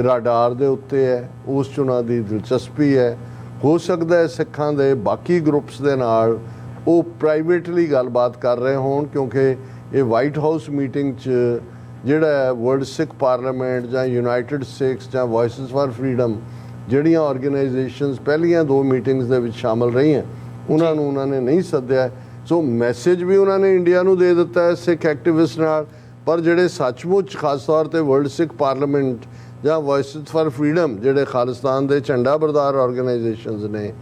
ਰਾਡਾਰ ਦੇ ਉੱਤੇ ਹੈ, ਉਸ 'ਚ ਉਹਨਾਂ ਦੀ ਦਿਲਚਸਪੀ ਹੈ। ਹੋ ਸਕਦਾ ਹੈ ਸਿੱਖਾਂ ਦੇ ਬਾਕੀ ਗਰੁੱਪਸ ਦੇ ਨਾਲ ਉਹ ਪ੍ਰਾਈਵੇਟਲੀ ਗੱਲਬਾਤ ਕਰ ਰਹੇ ਹੋਣ, ਕਿਉਂਕਿ ਇਹ ਵਾਈਟ ਹਾਊਸ ਮੀਟਿੰਗ 'ਚ ਜਿਹੜਾ ਵਰਲਡ ਸਿੱਖ ਪਾਰਲੀਮੈਂਟ ਜਾਂ ਯੂਨਾਈਟਿਡ ਸਿੱਖਸ ਜਾਂ ਵਾਇਸਸ ਫਾਰ ਫਰੀडम ਜਿਹੜੀਆਂ ਆਰਗੇਨਾਈਜੇਸ਼ਨਸ ਪਹਿਲੀਆਂ ਦੋ ਮੀਟਿੰਗਸ ਦੇ ਵਿੱਚ ਸ਼ਾਮਲ ਰਹੀਆਂ ਉਹਨਾਂ ਨੂੰ ਉਹਨਾਂ ਨੇ ਨਹੀਂ ਸੱਦਿਆ। ਸੋ ਮੈਸੇਜ ਵੀ ਉਹਨਾਂ ਨੇ ਇੰਡੀਆ ਨੂੰ ਦੇ ਦਿੱਤਾ ਹੈ ਸਿੱਖ ਐਕਟਿਵਿਸਟ ਨਾਲ। ਪਰ ਜਿਹੜੇ ਸੱਚਮੁੱਚ ਖਾਸ ਤੌਰ ਤੇ ਵਰਲਡ ਸਿੱਖ ਪਾਰਲੀਮੈਂਟ ਜਾਂ ਵਾਇਸਸ ਫਾਰ ਫਰੀडम ਜਿਹੜੇ ਖਾਲਿਸਤਾਨ ਦੇ ਝੰਡਾ ਬਰਦਾਰ ਆਰਗੇਨਾਈਜੇਸ਼ਨਸ ਨੇ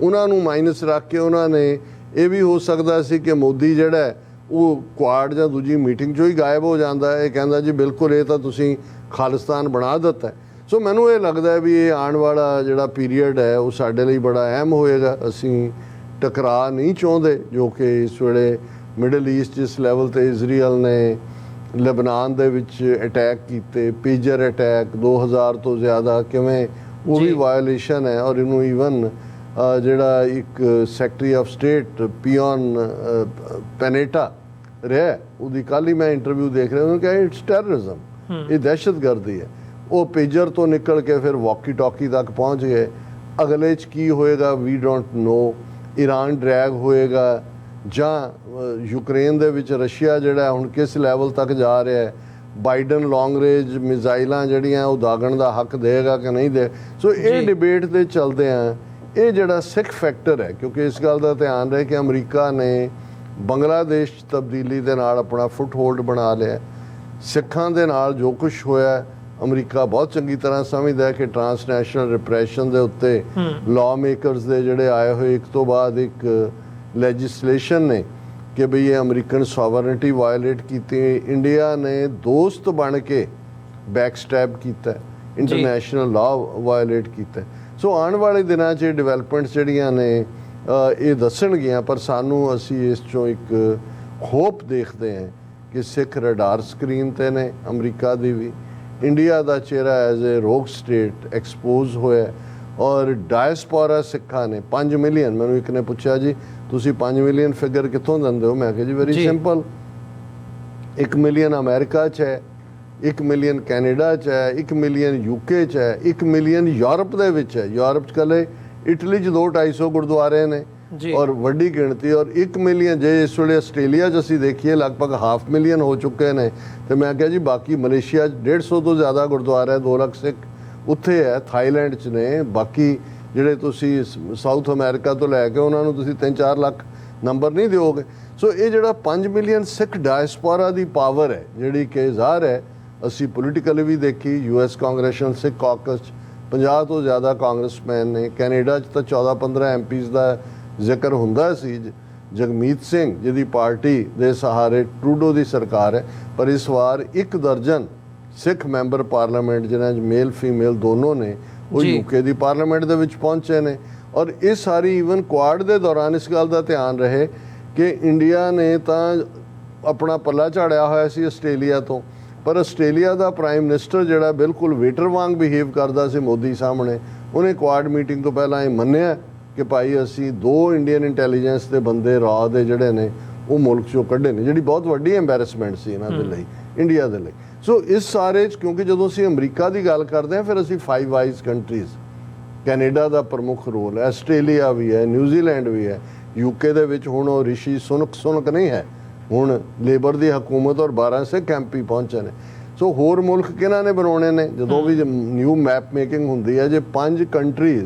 ਉਹਨਾਂ ਨੂੰ ਮਾਈਨਸ ਰੱਖ ਕੇ ਉਹਨਾਂ ਨੇ ਇਹ ਵੀ ਹੋ ਸਕਦਾ ਸੀ ਕਿ ਮੋਦੀ ਜਿਹੜਾ ਉਹ ਕੁਆਡ ਜਾਂ ਦੂਜੀ ਮੀਟਿੰਗ 'ਚੋਂ ਹੀ ਗਾਇਬ ਹੋ ਜਾਂਦਾ ਹੈ। ਇਹ ਕਹਿੰਦਾ ਜੀ ਬਿਲਕੁਲ ਇਹ ਤਾਂ ਤੁਸੀਂ ਖਾਲਿਸਤਾਨ ਬਣਾ ਦਿੱਤਾ ਹੈ। ਸੋ ਮੈਨੂੰ ਇਹ ਲੱਗਦਾ ਵੀ ਇਹ ਆਉਣ ਵਾਲਾ ਜਿਹੜਾ ਪੀਰੀਅਡ ਹੈ ਉਹ ਸਾਡੇ ਲਈ ਬੜਾ ਅਹਿਮ ਹੋਏਗਾ। ਅਸੀਂ ਟਕਰਾਅ ਨਹੀਂ ਚਾਹੁੰਦੇ ਜੋ ਕਿ ਇਸ ਵੇਲੇ ਮਿਡਲ ਈਸਟ ਇਸ ਲੈਵਲ ਤੇ ਇਜ਼ਰਾਈਲ ਨੇ ਲਬਨਾਨ ਦੇ ਵਿੱਚ ਅਟੈਕ ਕੀਤੇ ਪੀਜਰ ਅਟੈਕ 2000 ਤੋਂ ਜ਼ਿਆਦਾ ਕਿਵੇਂ ਉਹ ਵੀ। ਵਾਇਓਲੇਸ਼ਨ ਹੈ। ਔਰ ਇਹਨੂੰ ਈਵਨ ਜਿਹੜਾ ਇੱਕ secretary of state Leon Panetta ਰਿਹਾ ਉਹਦੀ ਕੱਲ ਹੀ ਮੈਂ ਇੰਟਰਵਿਊ ਦੇਖ ਰਿਹਾ ਉਹਨੇ ਕਿਹਾ ਇਟਸ ਟੈਰਰਿਜ਼ਮ ਇਹ ਦਹਿਸ਼ਤਗਰਦੀ ਹੈ। ਉਹ ਪੇਜਰ ਤੋਂ ਨਿਕਲ ਕੇ ਫਿਰ ਵਾਕੀ ਟਾਕੀ ਤੱਕ ਪਹੁੰਚ ਗਏ। ਅਗਲੇ ਚ ਕੀ ਹੋਏਗਾ? We don't know Iran drag ਹੋਏਗਾ। ਜਾਂ ਯੂਕਰੇਨ ਦੇ ਵਿੱਚ ਰਸ਼ੀਆ ਜਿਹੜਾ ਹੁਣ ਕਿਸ ਲੈਵਲ ਤੱਕ ਜਾ ਰਿਹਾ ਹੈ? ਬਾਈਡਨ ਲੌਂਗ ਰੇਂਜ ਮਿਜ਼ਾਈਲਾਂ ਜਿਹੜੀਆਂ ਉਹ ਦਾਗਣ ਦਾ ਹੱਕ ਦੇਗਾ ਕਿ ਨਹੀਂ ਦੇ ਸੋ ਇਹ। ਡਿਬੇਟ ਦੇ ਚੱਲਦੇ ਆ। ਇਹ ਜਿਹੜਾ ਸਿੱਖ ਫੈਕਟਰ ਹੈ ਕਿਉਂਕਿ ਇਸ ਗੱਲ ਦਾ ਧਿਆਨ ਰਹੇ ਕਿ ਅਮਰੀਕਾ ਨੇ ਬੰਗਲਾਦੇਸ਼ 'ਚ ਤਬਦੀਲੀ ਦੇ ਨਾਲ ਆਪਣਾ ਫੁੱਟ ਹੋਲਡ ਬਣਾ ਲਿਆ। ਸਿੱਖਾਂ ਦੇ ਨਾਲ ਜੋ ਕੁਝ ਹੋਇਆ ਅਮਰੀਕਾ ਬਹੁਤ ਚੰਗੀ ਤਰ੍ਹਾਂ ਸਮਝਦਾ ਹੈ ਕਿ ਟਰਾਂਸਨੈਸ਼ਨਲ ਰਿਪਰੈਸ਼ਨ ਦੇ ਉੱਤੇ। ਲਾਅ ਮੇਕਰਸ ਦੇ ਜਿਹੜੇ ਆਏ ਹੋਏ ਇੱਕ ਤੋਂ ਬਾਅਦ ਇੱਕ ਲੈਜਿਸਲੇਸ਼ਨ ਨੇ ਕਿ ਭਈ ਇਹ ਅਮਰੀਕਨ ਸੋਵਰਨਿਟੀ ਵਾਇਲੇਟ ਕੀਤੀ। ਇੰਡੀਆ ਨੇ ਦੋਸਤ ਬਣ ਕੇ ਬੈਕਸਟੈਬ ਕੀਤਾ ਇੰਟਰਨੈਸ਼ਨਲ ਲਾਅ ਵਾਇਲੇਟ ਕੀਤਾ। ਸੋ ਆਉਣ ਵਾਲੇ ਦਿਨਾਂ 'ਚ ਡਿਵੈਲਪਮੈਂਟਸ ਜਿਹੜੀਆਂ ਨੇ ਇਹ ਦੱਸਣਗੀਆਂ ਪਰ ਸਾਨੂੰ ਅਸੀਂ ਇਸ ਚੋਂ ਇੱਕ ਹੋਪ ਦੇਖਦੇ ਹਾਂ ਕਿ ਸਿੱਖ ਰਡਾਰ ਸਕਰੀਨ ਤੇ ਨੇ ਅਮਰੀਕਾ ਦੀ ਵੀ ਇੰਡੀਆ ਦਾ ਚਿਹਰਾ ਐਜ਼ ਅ ਰੋਗ ਸਟੇਟ ਐਕਸਪੋਜ਼ ਹੋਇਆ ਔਰ ਡਾਇਸਪੋਰਾ ਸਿੱਖਾਂ ਨੇ 5 ਮਿਲੀਅਨ ਮੈਨੂੰ ਇੱਕ ਨੇ ਪੁੱਛਿਆ ਜੀ ਤੁਸੀਂ 5 ਮਿਲੀਅਨ ਫਿਗਰ ਕਿੱਥੋਂ ਦਿੰਦੇ ਹੋ ਮੈਂ ਕਿਹਾ ਜੀ ਵੈਰੀ। ਸਿੰਪਲ 1 ਮਿਲੀਅਨ ਅਮਰੀਕਾ 'ਚ ਹੈ 1 ਮਿਲੀਅਨ ਕੈਨੇਡਾ 'ਚ ਹੈ 1 ਮਿਲੀਅਨ ਯੂਕੇ 'ਚ ਹੈ 1 ਮਿਲੀਅਨ ਯੂਰਪ ਦੇ ਵਿੱਚ ਹੈ ਯੂਰਪ 'ਚ ਕੱਲੇ ਇਟਲੀ 'ਚ 2 250 ਗੁਰਦੁਆਰੇ ਨੇ। ਔਰ ਵੱਡੀ ਗਿਣਤੀ, ਔਰ 1 ਮਿਲੀਅਨ, ਜੇ ਇਸ ਵੇਲੇ ਆਸਟ੍ਰੇਲੀਆ 'ਚ ਅਸੀਂ ਦੇਖੀਏ, ਲਗਭਗ ਹਾਫ ਮਿਲੀਅਨ ਹੋ ਚੁੱਕੇ ਨੇ। ਤੇ ਮੈਂ ਕਿਹਾ ਜੀ, ਬਾਕੀ ਮਲੇਸ਼ੀਆ 'ਚ 150 ਤੋਂ ਜ਼ਿਆਦਾ ਗੁਰਦੁਆਰਾ ਹੈ 2 ਲੱਖ ਸਿੱਖ ਉੱਥੇ ਹੈ, ਥਾਈਲੈਂਡ 'ਚ ਨੇ। ਬਾਕੀ ਜਿਹੜੇ ਤੁਸੀਂ ਸਾਊਥ ਅਮਰੀਕਾ ਤੋਂ ਲੈ ਕੇ ਉਹਨਾਂ ਨੂੰ ਤੁਸੀਂ 3-4 ਲੱਖ ਨੰਬਰ ਨਹੀਂ ਦਿਓਗੇ। ਸੋ ਇਹ ਜਿਹੜਾ 5 ਮਿਲੀਅਨ ਸਿੱਖ ਡਾਇਸਪੋਰਾ ਦੀ ਪਾਵਰ ਹੈ, ਜਿਹੜੀ ਕਿ ਜ਼ਾਹਰ ਹੈ, ਅਸੀਂ ਪੋਲੀਟੀਕਲੀ ਵੀ ਦੇਖੀ ਯੂਐਸ ਕਾਂਗਰੈਸ਼ਨ ਸਿੱਖ ਕਾਕਸ 'ਚ। 50 ਤੋਂ ਜ਼ਿਆਦਾ ਕਾਂਗਰਸਮੈਨ ਨੇ, ਕੈਨੇਡਾ 'ਚ ਤਾਂ 14-15 ਐਮਪੀਜ਼ ਦਾ ਜ਼ਿਕਰ ਹੁੰਦਾ ਸੀ ਜਗਮੀਤ ਸਿੰਘ ਜਿਹਦੀ ਪਾਰਟੀ ਦੇ ਸਹਾਰੇ ਟਰੂਡੋ ਦੀ ਸਰਕਾਰ ਹੈ ਪਰ ਇਸ ਵਾਰ ਇੱਕ ਦਰਜਨ ਸਿੱਖ ਮੈਂਬਰ ਪਾਰਲੀਮੈਂਟ ਜਿਨ੍ਹਾਂ 'ਚ ਮੇਲ ਫੀਮੇਲ ਦੋਨੋਂ ਨੇ ਉਹ। ਯੂਕੇ ਦੀ ਪਾਰਲੀਮੈਂਟ ਦੇ ਵਿੱਚ ਪਹੁੰਚੇ ਨੇ। ਔਰ ਇਹ ਸਾਰੀ ਈਵਨ ਕੁਆਡ ਦੇ ਦੌਰਾਨ ਇਸ ਗੱਲ ਦਾ ਧਿਆਨ ਰਹੇ ਕਿ ਇੰਡੀਆ ਨੇ ਤਾਂ ਆਪਣਾ ਪੱਲਾ ਝਾੜਿਆ ਹੋਇਆ ਸੀ ਆਸਟ੍ਰੇਲੀਆ ਤੋਂ। ਪਰ ਆਸਟ੍ਰੇਲੀਆ ਦਾ ਪ੍ਰਾਈਮ ਮਿਨਿਸਟਰ ਜਿਹੜਾ ਬਿਲਕੁਲ ਵੇਟਰ ਵਾਂਗ ਬਿਹੇਵ ਕਰਦਾ ਸੀ ਮੋਦੀ ਸਾਹਮਣੇ ਉਹਨੇ ਕੁਆਡ ਮੀਟਿੰਗ ਤੋਂ ਪਹਿਲਾਂ ਇਹ ਮੰਨਿਆ। ਕਿ ਭਾਈ ਅਸੀਂ ਦੋ ਇੰਡੀਅਨ ਇੰਟੈਲੀਜੈਂਸ ਦੇ ਬੰਦੇ ਰਾਹ ਦੇ ਜਿਹੜੇ ਨੇ ਉਹ ਮੁਲਕ ਚੋਂ ਕੱਢੇ ਨੇ ਜਿਹੜੀ ਬਹੁਤ ਵੱਡੀ ਐਮਬੈਰਸਮੈਂਟ ਸੀ ਇਹਨਾਂ ਦੇ ਲਈ ਇੰਡੀਆ ਦੇ ਲਈ। ਸੋ ਇਸ ਸਾਰੇ 'ਚ ਕਿਉਂਕਿ ਜਦੋਂ ਅਸੀਂ ਅਮਰੀਕਾ ਦੀ ਗੱਲ ਕਰਦੇ ਹਾਂ ਫਿਰ ਅਸੀਂ ਫਾਈਵ ਆਈਜ਼ ਕੰਟਰੀਜ਼ ਕੈਨੇਡਾ ਦਾ ਪ੍ਰਮੁੱਖ ਰੋਲ ਹੈ ਆਸਟ੍ਰੇਲੀਆ ਵੀ ਹੈ ਨਿਊਜ਼ੀਲੈਂਡ ਵੀ ਹੈ ਯੂਕੇ ਦੇ ਵਿੱਚ ਹੁਣ ਉਹ ਰਿਸ਼ੀ ਸੁਨਕ ਸੁਨਕ ਨਹੀਂ ਹੈ ਹੁਣ ਲੇਬਰ ਦੀ ਹਕੂਮਤ ਔਰ 12 ਸਿੱਖ ਐਮਪੀ ਪਹੁੰਚੇ ਨੇ। ਸੋ ਹੋਰ ਮੁਲਕ ਕਿਹਨਾਂ ਨੇ ਬਣਾਉਣੇ ਨੇ? ਜਦੋਂ ਵੀ ਨਿਊ ਮੈਪ ਮੇਕਿੰਗ ਹੁੰਦੀ ਹੈ ਜੇ ਪੰਜ ਕੰਟਰੀਜ਼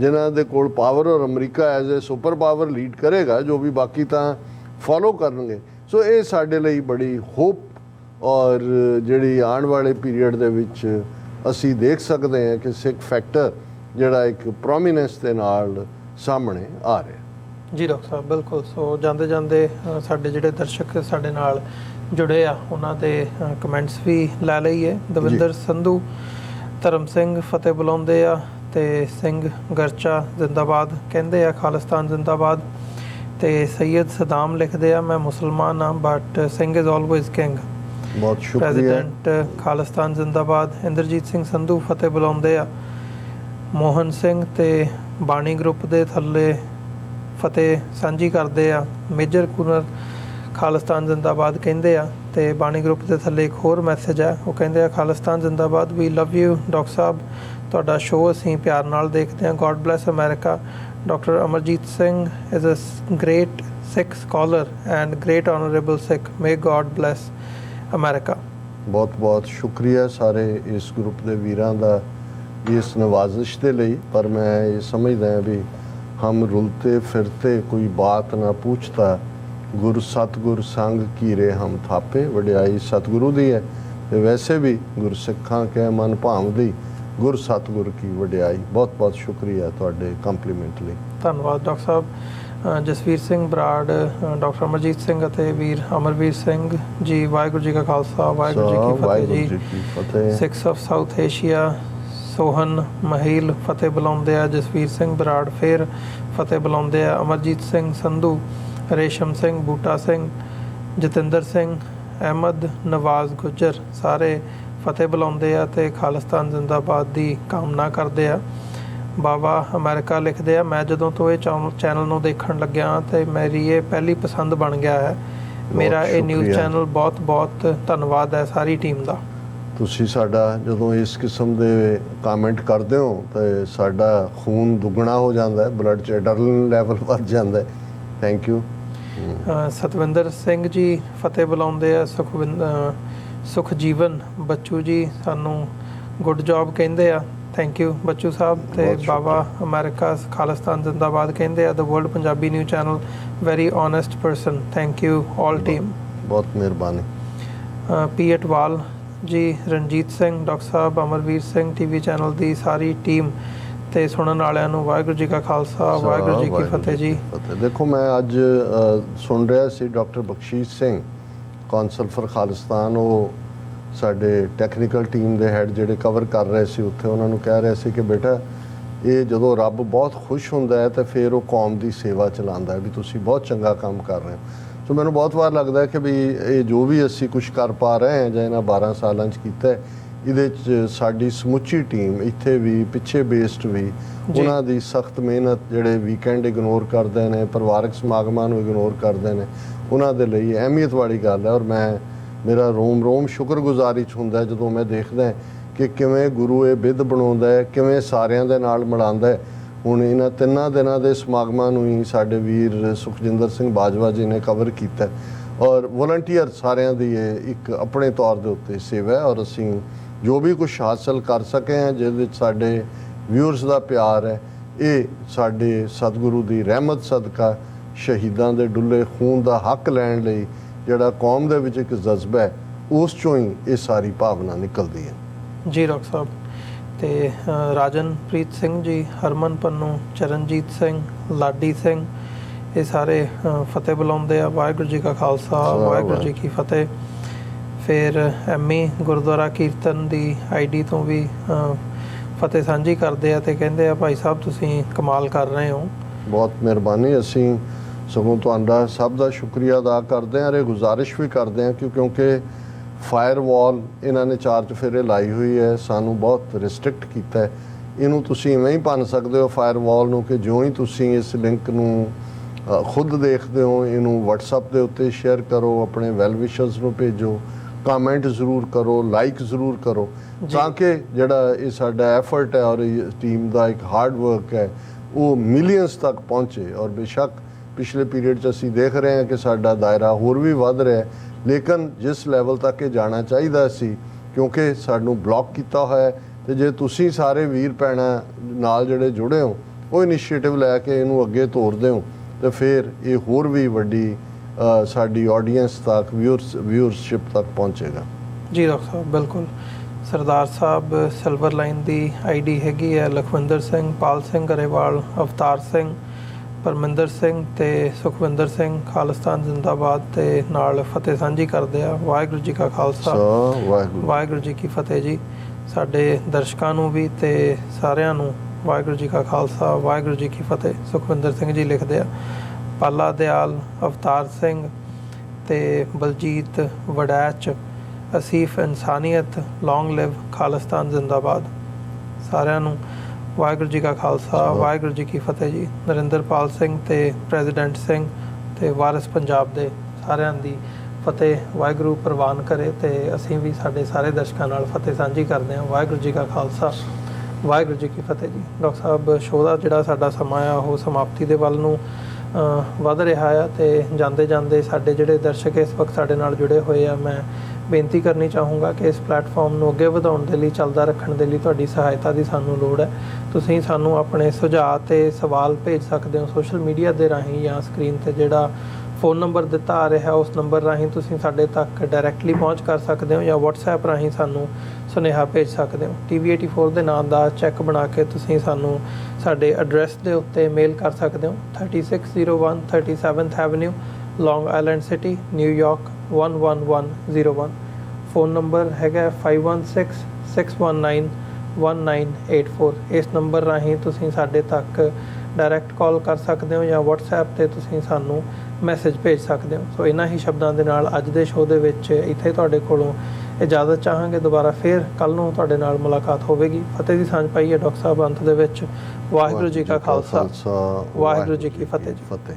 ਜਿਨ੍ਹਾਂ ਦੇ ਕੋਲ ਪਾਵਰ ਔਰ America as a super power lead ਕਰੇਗਾ ਜੋ ਵੀ ਬਾਕੀ ਤਾਂ ਫੋਲੋ ਕਰਨਗੇ। ਸੋ ਇਹ ਸਾਡੇ ਲਈ ਬੜੀ ਹੋਪ ਔਰ ਜਿਹੜੀ ਆਉਣ ਵਾਲੇ ਪੀਰੀਅਡ ਦੇ ਵਿੱਚ ਅਸੀਂ ਦੇਖ ਸਕਦੇ ਹਾਂ ਕਿ ਸਿੱਖ ਫੈਕਟਰ ਜਿਹੜਾ ਇੱਕ ਪ੍ਰੋਮਿਨੈਂਸ ਦੇ ਨਾਲ ਸਾਹਮਣੇ ਆ ਰਿਹਾ। ਜੀ ਡਾਕਟਰ ਸਾਹਿਬ ਬਿਲਕੁਲ। ਸੋ ਜਾਂਦੇ ਜਾਂਦੇ ਸਾਡੇ ਜਿਹੜੇ ਦਰਸ਼ਕ ਸਾਡੇ ਨਾਲ ਜੁੜੇ ਆ ਉਹਨਾਂ ਦੇ ਕਮੈਂਟਸ ਵੀ ਲੈ ਲਈਏ। ਦਵਿੰਦਰ ਸੰਧੂ ਧਰਮ ਸਿੰਘ ਫਤਿਹ ਬੁਲਾਉਂਦੇ ਆ। ਤੇ ਸਿੰਘ ਗਰਚਾ ਜ਼ਿੰਦਾਬਾਦ ਕਹਿੰਦੇ ਆ ਖਾਲਿਸਤਾਨ ਜ਼ਿੰਦਾਬਾਦ। ਤੇ ਸੈਯਦ ਸਦਾਮ ਲਿਖਦੇ ਆ ਮੈਂ ਮੁਸਲਮਾਨ ਆ but Singh is always king ਬਹੁਤ ਸ਼ੁਕਰੀਆ। ਪ੍ਰੈਜ਼ੀਡੈਂਟ ਖਾਲਿਸਤਾਨ ਜ਼ਿੰਦਾਬਾਦ ਇੰਦਰਜੀਤ ਸਿੰਘ ਸੰਧੂ ਫਤਿਹ ਬੁਲਾਉਂਦੇ ਆ। ਮੋਹਨ ਸਿੰਘ ਤੇ ਬਾਣੀ ਗਰੁੱਪ ਦੇ ਥੱਲੇ ਫਤਿਹ ਸਾਂਝੀ ਕਰਦੇ ਆ। ਮੇਜਰ ਕੁਨਰ ਖਾਲਿਸਤਾਨ ਜ਼ਿੰਦਾਬਾਦ ਕਹਿੰਦੇ ਆ ਤੇ ਬਾਣੀ ਗਰੁੱਪ ਦੇ ਥੱਲੇ ਇੱਕ ਹੋਰ ਮੈਸੇਜ ਆ। ਉਹ ਕਹਿੰਦੇ ਆ ਖਾਲਿਸਤਾਨ ਜ਼ਿੰਦਾਬਾਦ ਵੀ ਲਵ ਯੂ ਡਾਕਟਰ ਸਾਹਿਬ ਤੁਹਾਡਾ ਸ਼ੋਅ ਅਸੀਂ ਪਿਆਰ ਨਾਲ ਦੇਖਦੇ ਹਾਂ। God bless America doctor Amarjit Singh is a great Sikh scholar and great honourable Sikh may God bless America ਬਹੁਤ ਬਹੁਤ ਸ਼ੁਕਰੀਆ ਸਾਰੇ ਇਸ ਗਰੁੱਪ ਦੇ ਵੀਰਾਂ ਦਾ ਇਸ ਨਵਾਜ਼ਿਸ਼ ਦੇ ਲਈ। ਪਰ ਮੈਂ ਇਹ ਸਮਝਦਾ ਹਾਂ ਵੀ ਹਮ ਰੁਲਤੇ ਫਿਰਤੇ ਕੋਈ ਬਾਤ ਨਾ ਪੁੱਛਤਾ। ਗੁਰ ਸਤਗੁਰ ਸੰਗ ਕੀਰੇ ਹਮ ਥਾਪੇ। ਵਡਿਆਈ ਸਤਗੁਰੂ ਦੀ ਹੈ। ਤੇ ਵੈਸੇ ਵੀ ਗੁਰਸਿੱਖਾਂ ਕੇ ਮਨ ਭਾਵਦੀ ਗੁਰ ਸਤਗੁਰ ਕੀ ਵਡਿਆਈ। ਬਹੁਤ ਬਹੁਤ ਸ਼ੁਕਰੀਆ ਤੁਹਾਡੇ ਕੰਪਲੀਮੈਂਟ ਲਈ। ਧੰਨਵਾਦ ਡਾਕਟਰ ਸਾਹਿਬ। ਜਸਵੀਰ ਸਿੰਘ ਬਰਾੜ ਡਾਕਟਰ ਅਮਰਜੀਤ ਸਿੰਘ ਅਤੇ ਵੀਰ ਅਮਰਵੀਰ ਸਿੰਘ ਜੀ ਵਾਹਿਗੁਰੂ ਜੀ ਕਾ ਖਾਲਸਾ ਵਾਹਿਗੁਰੂ ਜੀ ਕੀ ਫਤਿਹ ਜੀ। Sikhs of South Asia Sohan Mahil ਫਤਿਹ ਬੁਲਾਉਂਦੇ ਆ ਜਸਵੀਰ ਸਿੰਘ ਬਰਾੜ ਫੇਰ ਫਤਿਹ ਬੁਲਾਉਂਦੇ ਆ ਅਮਰਜੀਤ ਸਿੰਘ ਸੰਧੂ ਰੇਸ਼ਮ ਸਿੰਘ ਬੂਟਾ ਸਿੰਘ ਜਤਿੰਦਰ ਸਿੰਘ ਅਹਿਮਦ ਨਵਾਜ਼ ਗੁੱਜਰ ਸਾਰੇ ਫਤਿਹ ਬੁਲਾਉਂਦੇ ਆ ਤੇ ਖਾਲਿਸਤਾਨ ਜ਼ਿੰਦਾਬਾਦ ਦੀ ਕਾਮਨਾ ਕਰਦੇ ਆ। ਬਾਬਾ ਅਮਰੀਕਾ ਲਿਖਦੇ ਆ ਮੈਂ ਜਦੋਂ ਤੋਂ ਇਹ ਚੈਨਲ- ਨੂੰ ਦੇਖਣ ਲੱਗਿਆ ਤੇ ਮੇਰੀ ਇਹ ਪਹਿਲੀ ਪਸੰਦ ਬਣ ਗਿਆ ਹੈ। ਮੇਰਾ ਇਹ ਨਿਊਜ਼। ਚੈਨਲ ਬਹੁਤ ਬਹੁਤ ਧੰਨਵਾਦ ਹੈ ਸਾਰੀ ਟੀਮ ਦਾ। ਤੁਸੀਂ ਸਾਡਾ ਜਦੋਂ ਇਸ ਕਿਸਮ ਦੇ ਕਮੈਂਟ ਕਰਦੇ ਹੋ ਤੇ ਸਾਡਾ ਖੂਨ ਦੁੱਗਣਾ ਹੋ ਜਾਂਦਾ ਹੈ ਬਲੱਡ ਚ ਲੈਵਲ ਵੱਧ ਜਾਂਦਾ ਹੈ। ਥੈਂਕ ਯੂ ਸਤਵਿੰਦਰ ਸਿੰਘ ਜੀ ਫਤਿਹ ਬੁਲਾਉਂਦੇ ਆ ਸੁਖਵਿੰਦ ਅ, ਸੁਖਜੀਵਨ ਬੱਚੂ ਜੀ ਸਾਨੂੰ ਗੁੱਡ ਜੌਬ ਕਹਿੰਦੇ ਆ। ਥੈਂਕ ਯੂ ਬੱਚੂ ਸਾਹਿਬ ਤੇ। ਬਾਬਾ ਅਮਰੀਕਾ ਖਾਲਿਸਤਾਨ ਜ਼ਿੰਦਾਬਾਦ ਕਹਿੰਦੇ ਆ। The world Punjabi new channel very honest person thank you all team ਬਹੁਤ ਮਿਹਰਬਾਨੀ। ਪੀ ਅਟਵਾਲ ਜੀ ਰਣਜੀਤ ਸਿੰਘ ਡਾਕਟਰ ਸਾਹਿਬ ਅਮਰਵੀਰ ਸਿੰਘ ਟੀਵੀ ਚੈਨਲ ਦੀ ਸਾਰੀ ਟੀਮ ਤੇ ਸੁਣਨ ਵਾਲਿਆਂ ਨੂੰ ਵਾਹਿਗੁਰੂ ਜੀ ਕਾ ਖਾਲਸਾ ਵਾਹਿਗੁਰੂ ਜੀ ਕੀ ਫਤਿਹ ਜੀ। ਦੇਖੋ ਮੈਂ ਅੱਜ ਸੁਣ ਰਿਹਾ ਸੀ doctor Bakhshish Singh. Council for Khalistan ਉਹ ਸਾਡੇ ਟੈਕਨੀਕਲ ਟੀਮ ਦੇ ਹੈੱਡ ਜਿਹੜੇ ਕਵਰ ਕਰ ਰਹੇ ਸੀ ਉੱਥੇ ਉਹਨਾਂ ਨੂੰ ਕਹਿ ਰਹੇ ਸੀ ਕਿ ਬੇਟਾ ਇਹ ਜਦੋਂ ਰੱਬ ਬਹੁਤ ਖੁਸ਼ ਹੁੰਦਾ ਹੈ ਤਾਂ ਫਿਰ ਉਹ ਕੌਮ ਦੀ ਸੇਵਾ ਚਲਾਉਂਦਾ ਹੈ ਵੀ ਤੁਸੀਂ ਬਹੁਤ ਚੰਗਾ ਕੰਮ ਕਰ ਰਹੇ ਹੋ। ਸੋ ਮੈਨੂੰ ਬਹੁਤ ਵਾਰ ਲੱਗਦਾ ਹੈ ਕਿ ਵੀ ਇਹ ਜੋ ਵੀ ਅਸੀਂ ਕੁਝ ਕਰ ਪਾ ਰਹੇ ਹਾਂ ਜਾਂ ਇਹਨਾਂ 12 ਸਾਲਾਂ 'ਚ ਕੀਤਾ ਹੈ, ਇਹਦੇ 'ਚ ਸਾਡੀ ਸਮੁੱਚੀ ਟੀਮ ਇੱਥੇ ਵੀ ਪਿੱਛੇ ਬੇਸਡ ਵੀ। ਉਹਨਾਂ ਦੀ ਸਖਤ ਮਿਹਨਤ ਜਿਹੜੇ ਵੀਕਐਂਡ ਇਗਨੋਰ ਕਰਦੇ ਨੇ ਪਰਿਵਾਰਕ ਸਮਾਗਮਾਂ ਨੂੰ ਇਗਨੋਰ ਕਰਦੇ ਨੇ ਉਹਨਾਂ ਦੇ ਲਈ ਅਹਿਮੀਅਤ ਵਾਲੀ ਗੱਲ ਹੈ ਔਰ ਮੈਂ ਮੇਰਾ ਰੋਮ ਰੋਮ ਸ਼ੁਕਰਗੁਜ਼ਾਰੀ ਚ ਹੁੰਦਾ ਜਦੋਂ ਮੈਂ ਦੇਖਦਾ ਕਿ ਕਿਵੇਂ ਗੁਰੂ ਇਹ ਬਿੱਧ ਬਣਾਉਂਦਾ ਹੈ ਕਿਵੇਂ ਸਾਰਿਆਂ ਦੇ ਨਾਲ ਮਿਲਾਉਂਦਾ ਹੈ ਹੁਣ ਇਹਨਾਂ ਤਿੰਨਾਂ ਦਿਨਾਂ ਦੇ ਸਮਾਗਮਾਂ ਨੂੰ ਹੀ ਸਾਡੇ ਵੀਰ ਸੁਖਜਿੰਦਰ ਸਿੰਘ ਬਾਜਵਾ ਜੀ ਨੇ ਕਵਰ ਕੀਤਾ ਔਰ ਵੋਲੰਟੀਅਰ ਸਾਰਿਆਂ ਦੀ ਇਹ ਇੱਕ ਆਪਣੇ ਤੌਰ ਦੇ ਉੱਤੇ ਸੇਵਾ ਹੈ ਔਰ ਅਸੀਂ ਜੋ ਵੀ ਕੁਝ ਹਾਸਲ ਕਰ ਸਕੇ ਹਾਂ ਜਿਹਦੇ ਵਿੱਚ ਸਾਡੇ ਵਿਊਅਰਸ ਦਾ ਪਿਆਰ ਹੈ ਇਹ ਸਾਡੇ ਸਤਿਗੁਰੂ ਦੀ ਰਹਿਮਤ ਸਦਕਾ ਸ਼ਹੀਦਾਂ ਦੇ ਡੁੱਲੇ ਖੂਨ ਦਾ ਹੱਕ ਲੈਣ ਲਈ ਜਿਹੜਾ ਕੌਮ ਦੇ ਵਿੱਚ ਇੱਕ ਜਜ਼ਬਾ ਹੈ ਉਸ ਚੋਂ ਹੀ ਇਹ ਸਾਰੀ ਭਾਵਨਾ ਨਿਕਲਦੀ ਹੈ। ਜੀ ਡਾਕਟਰ ਸਾਹਿਬ ਤੇ ਰਾਜਨਪ੍ਰੀਤ ਸਿੰਘ ਜੀ ਹਰਮਨ ਪੰਨੂ ਚਰਨਜੀਤ ਸਿੰਘ ਲਾਡੀ ਸਿੰਘ ਇਹ ਸਾਰੇ ਫਤਿਹ ਬੁਲਾਉਂਦੇ ਆ। ਵਾਹਿਗੁਰੂ ਜੀ ਕਾ ਖਾਲਸਾ ਵਾਹਿਗੁਰੂ ਜੀ ਕੀ ਫਤਿਹ। ਫਿਰ ਐਮੀ ਗੁਰਦੁਆਰਾ ਕੀਰਤਨ ਦੀ ਆਈਡੀ ਤੋਂ ਵੀ ਫਤਿਹ ਸਾਂਝੀ ਕਰਦੇ ਆ ਤੇ ਕਹਿੰਦੇ ਆ, ਭਾਈ ਸਾਹਿਬ, ਤੁਸੀਂ ਕਮਾਲ ਕਰ ਰਹੇ ਹੋ। ਬਹੁਤ ਮਿਹਰਬਾਨੀ। ਅਸੀਂ ਸਗੋਂ ਤੁਹਾਡਾ ਸਭ ਦਾ ਸ਼ੁਕਰੀਆ ਅਦਾ ਕਰਦੇ ਹਾਂ ਤੇ ਗੁਜ਼ਾਰਿਸ਼ ਵੀ ਕਰਦੇ ਹਾਂ ਕਿ ਕਿਉਂਕਿ ਫਾਇਰਵਾਲ ਇਹਨਾਂ ਨੇ ਚਾਰਜ ਫੇਰੇ ਲਾਈ ਹੋਈ ਹੈ, ਸਾਨੂੰ ਬਹੁਤ ਰਿਸਟ੍ਰਿਕਟ ਕੀਤਾ ਹੈ। ਇਹਨੂੰ ਤੁਸੀਂ ਇਵੇਂ ਹੀ ਭੰਨ ਸਕਦੇ ਹੋ ਫਾਇਰਵਾਲ ਨੂੰ ਕਿ ਜਿਉਂ ਹੀ ਤੁਸੀਂ ਇਸ ਲਿੰਕ ਨੂੰ ਖੁਦ ਦੇਖਦੇ ਹੋ, ਇਹਨੂੰ WhatsApp ਦੇ ਉੱਤੇ ਸ਼ੇਅਰ ਕਰੋ, ਆਪਣੇ ਵੈਲ ਵਿਸ਼ਰਸ ਨੂੰ ਭੇਜੋ। ਕਮੈਂਟ ਜ਼ਰੂਰ ਕਰੋ ਲਾਈਕ ਜ਼ਰੂਰ ਕਰੋ। ਤਾਂ ਕਿ ਜਿਹੜਾ ਇਹ ਸਾਡਾ ਐਫਰਟ ਹੈ ਔਰ ਇਹ ਟੀਮ ਦਾ ਇੱਕ ਹਾਰਡ ਵਰਕ ਹੈ ਉਹ ਮਿਲੀਅਨਸ ਤੱਕ ਪਹੁੰਚੇ ਔਰ ਬੇਸ਼ੱਕ ਪਿਛਲੇ ਪੀਰੀਅਡ 'ਚ ਅਸੀਂ ਦੇਖ ਰਹੇ ਹਾਂ ਕਿ ਸਾਡਾ ਦਾਇਰਾ ਹੋਰ ਵੀ ਵੱਧ ਰਿਹਾ ਹੈ ਲੇਕਿਨ ਜਿਸ ਲੈਵਲ ਤੱਕ ਇਹ ਜਾਣਾ ਚਾਹੀਦਾ ਸੀ ਕਿਉਂਕਿ ਸਾਨੂੰ ਬਲੌਕ ਕੀਤਾ ਹੋਇਆ ਹੈ ਤੇ ਜੇ ਤੁਸੀਂ ਸਾਰੇ ਵੀਰ ਭੈਣਾਂ ਨਾਲ ਜਿਹੜੇ ਜੁੜੇ ਹੋ ਉਹ ਇਨੀਸ਼ੀਏਟਿਵ ਲੈ ਕੇ ਇਹਨੂੰ ਅੱਗੇ ਤੋਰਦੇ ਹੋ ਤੇ ਫਿਰ ਇਹ ਹੋਰ ਵੀ ਵੱਡੀ ਸਾਡੀ ਆਡੀਅנס ਤੱਕ ਵਿਊਅਰਸ ਵਿਊਅਰਸ਼ਿਪ ਤੱਕ ਪਹੁੰਚੇਗਾ। ਜੀ ਡਾਕਟਰ ਸਾਹਿਬ ਬਿਲਕੁਲ। ਸਰਦਾਰ ਸਾਹਿਬ ਸਿਲਵਰ ਲਾਈਨ ਦੀ ਆਈਡੀ ਹੈਗੀ ਹੈ ਲਖਵਿੰਦਰ ਸਿੰਘ ਪਾਲ ਸਿੰਘ ਗਰੇਵਾਲ ਅਵਤਾਰ ਸਿੰਘ ਪਰਮਿੰਦਰ ਸਿੰਘ ਤੇ ਸੁਖਵਿੰਦਰ ਸਿੰਘ ਖਾਲਿਸਤਾਨ ਜ਼ਿੰਦਾਬਾਦ ਤੇ ਨਾਲ ਫਤਿਹ ਸਾਂਝੀ ਕਰਦੇ ਆ। ਵਾਹਿਗੁਰੂ ਜੀ ਕਾ ਖਾਲਸਾ। ਵਾਹਿਗੁਰੂ ਜੀ ਕੀ ਫਤਿਹ ਜੀ। ਸਾਡੇ ਦਰਸ਼ਕਾਂ ਨੂੰ ਵੀ ਤੇ ਸਾਰਿਆਂ ਨੂੰ ਵਾਹਿਗੁਰੂ ਜੀ ਕਾ ਖਾਲਸਾ ਵਾਹਿਗੁਰੂ ਜੀ ਕੀ ਫਤਿਹ। ਸੁਖਵਿੰਦਰ ਸਿੰਘ ਜੀ ਲਿਖਦੇ ਆ। ਪਾਲਾ ਦਿਆਲ ਅਵਤਾਰ ਸਿੰਘ ਤੇ ਬਲਜੀਤ ਵੜੈਚ ਅਸੀਫ ਇਨਸਾਨੀਅਤ ਲੌਂਗ ਲਿਵ ਖਾਲਿਸਤਾਨ ਜ਼ਿੰਦਾਬਾਦ। ਸਾਰਿਆਂ ਨੂੰ ਵਾਹਿਗੁਰੂ ਜੀ ਕਾ ਖਾਲਸਾ ਵਾਹਿਗੁਰੂ ਜੀ ਕੀ ਫਤਿਹ ਜੀ। ਨਰਿੰਦਰਪਾਲ ਸਿੰਘ ਤੇ ਪ੍ਰੈਜ਼ੀਡੈਂਟ ਸਿੰਘ ਤੇ ਵਾਰਿਸ ਪੰਜਾਬ ਦੇ ਸਾਰਿਆਂ ਦੀ ਫਤਿਹ ਵਾਹਿਗੁਰੂ ਪ੍ਰਵਾਨ ਕਰੇ ਤੇ ਅਸੀਂ ਵੀ ਸਾਡੇ ਸਾਰੇ ਦਰਸ਼ਕਾਂ ਨਾਲ ਫਤਿਹ ਸਾਂਝੀ ਕਰਦੇ ਹਾਂ। ਵਾਹਿਗੁਰੂ ਜੀ ਕਾ ਖਾਲਸਾ ਵਾਹਿਗੁਰੂ ਜੀ ਕੀ ਫਤਿਹ ਜੀ। ਡਾਕਟਰ ਸਾਹਿਬ ਸ਼ੋਅ ਦਾ ਜਿਹੜਾ ਸਾਡਾ ਸਮਾਂ ਆ ਉਹ ਸਮਾਪਤੀ ਦੇ ਵੱਲ ਨੂੰ ਵੱਧ ਰਿਹਾ ਆ ਤੇ ਜਾਂਦੇ ਜਾਂਦੇ ਸਾਡੇ ਜਿਹੜੇ ਦਰਸ਼ਕ ਇਸ ਵਕਤ ਸਾਡੇ ਨਾਲ ਜੁੜੇ ਹੋਏ ਆ, ਮੈਂ ਬੇਨਤੀ ਕਰਨੀ ਚਾਹੂੰਗਾ ਕਿ ਇਸ ਪਲੇਟਫਾਰਮ ਨੂੰ ਅੱਗੇ ਵਧਾਉਣ ਦੇ ਲਈ, ਚੱਲਦਾ ਰੱਖਣ ਦੇ ਲਈ ਤੁਹਾਡੀ ਸਹਾਇਤਾ ਦੀ ਸਾਨੂੰ ਲੋੜ ਹੈ। ਤੁਸੀਂ ਸਾਨੂੰ ਆਪਣੇ ਸੁਝਾਅ ਤੇ ਸਵਾਲ ਭੇਜ ਸਕਦੇ ਹੋ ਸੋਸ਼ਲ ਮੀਡੀਆ ਦੇ ਰਾਹੀਂ ਜਾਂ ਸਕਰੀਨ ਤੇ ਜਿਹੜਾ ਫੋਨ ਨੰਬਰ ਦਿੱਤਾ ਆ ਰਿਹਾ, ਉਸ ਨੰਬਰ ਰਾਹੀਂ ਤੁਸੀਂ ਸਾਡੇ ਤੱਕ ਡਾਇਰੈਕਟਲੀ ਪਹੁੰਚ ਕਰ ਸਕਦੇ ਹੋ ਜਾਂ WhatsApp ਰਾਹੀਂ ਸਾਨੂੰ ਸੁਨੇਹਾ ਭੇਜ ਸਕਦੇ ਹੋ। TV84 ਦੇ ਨਾਮ ਦਾ ਚੈੱਕ ਬਣਾ ਕੇ ਤੁਸੀਂ ਸਾਨੂੰ ਸਾਡੇ ਐਡਰੈਸ ਦੇ ਉੱਤੇ ਮੇਲ ਕਰ ਸਕਦੇ ਹੋ। 3601 37th avenue long island city New York 11101 phone number ਹੈਗਾ 5166191984 ਇਸ ਨੰਬਰ ਰਾਹੀਂ ਤੁਸੀਂ ਸਾਡੇ ਤੱਕ ਡਾਇਰੈਕਟ ਕਾਲ ਕਰ ਸਕਦੇ ਹੋ ਜਾਂ WhatsApp ਤੇ ਤੁਸੀਂ ਸਾਨੂੰ ਮੈਸੇਜ ਭੇਜ ਸਕਦੇ ਹੋ। ਸੋ ਇਹਨਾਂ ਹੀ ਸ਼ਬਦਾਂ ਦੇ ਨਾਲ ਅੱਜ ਦੇ ਸ਼ੋਅ ਦੇ ਵਿੱਚ ਇੱਥੇ ਤੁਹਾਡੇ ਕੋਲੋਂ ਇਜਾਜ਼ਤ ਚਾਹਾਂਗੇ। ਦੁਬਾਰਾ ਫੇਰ ਕੱਲ ਨੂੰ ਤੁਹਾਡੇ ਨਾਲ ਮੁਲਾਕਾਤ ਹੋਵੇਗੀ। ਫਤਿਹ ਦੀ ਸਾਂਝ ਪਾਈ ਹੈ ਡਾਕਟਰ ਸਾਹਿਬ ਅੰਤ ਦੇ ਵਿੱਚ। ਵਾਹਿਗੁਰੂ ਜੀ ਕਾ ਖਾਲਸਾ। ਵਾਹਿਗੁਰੂ ਜੀ ਕੀ ਫਤਿਹ ਜੀ। ਫਤਿਹ।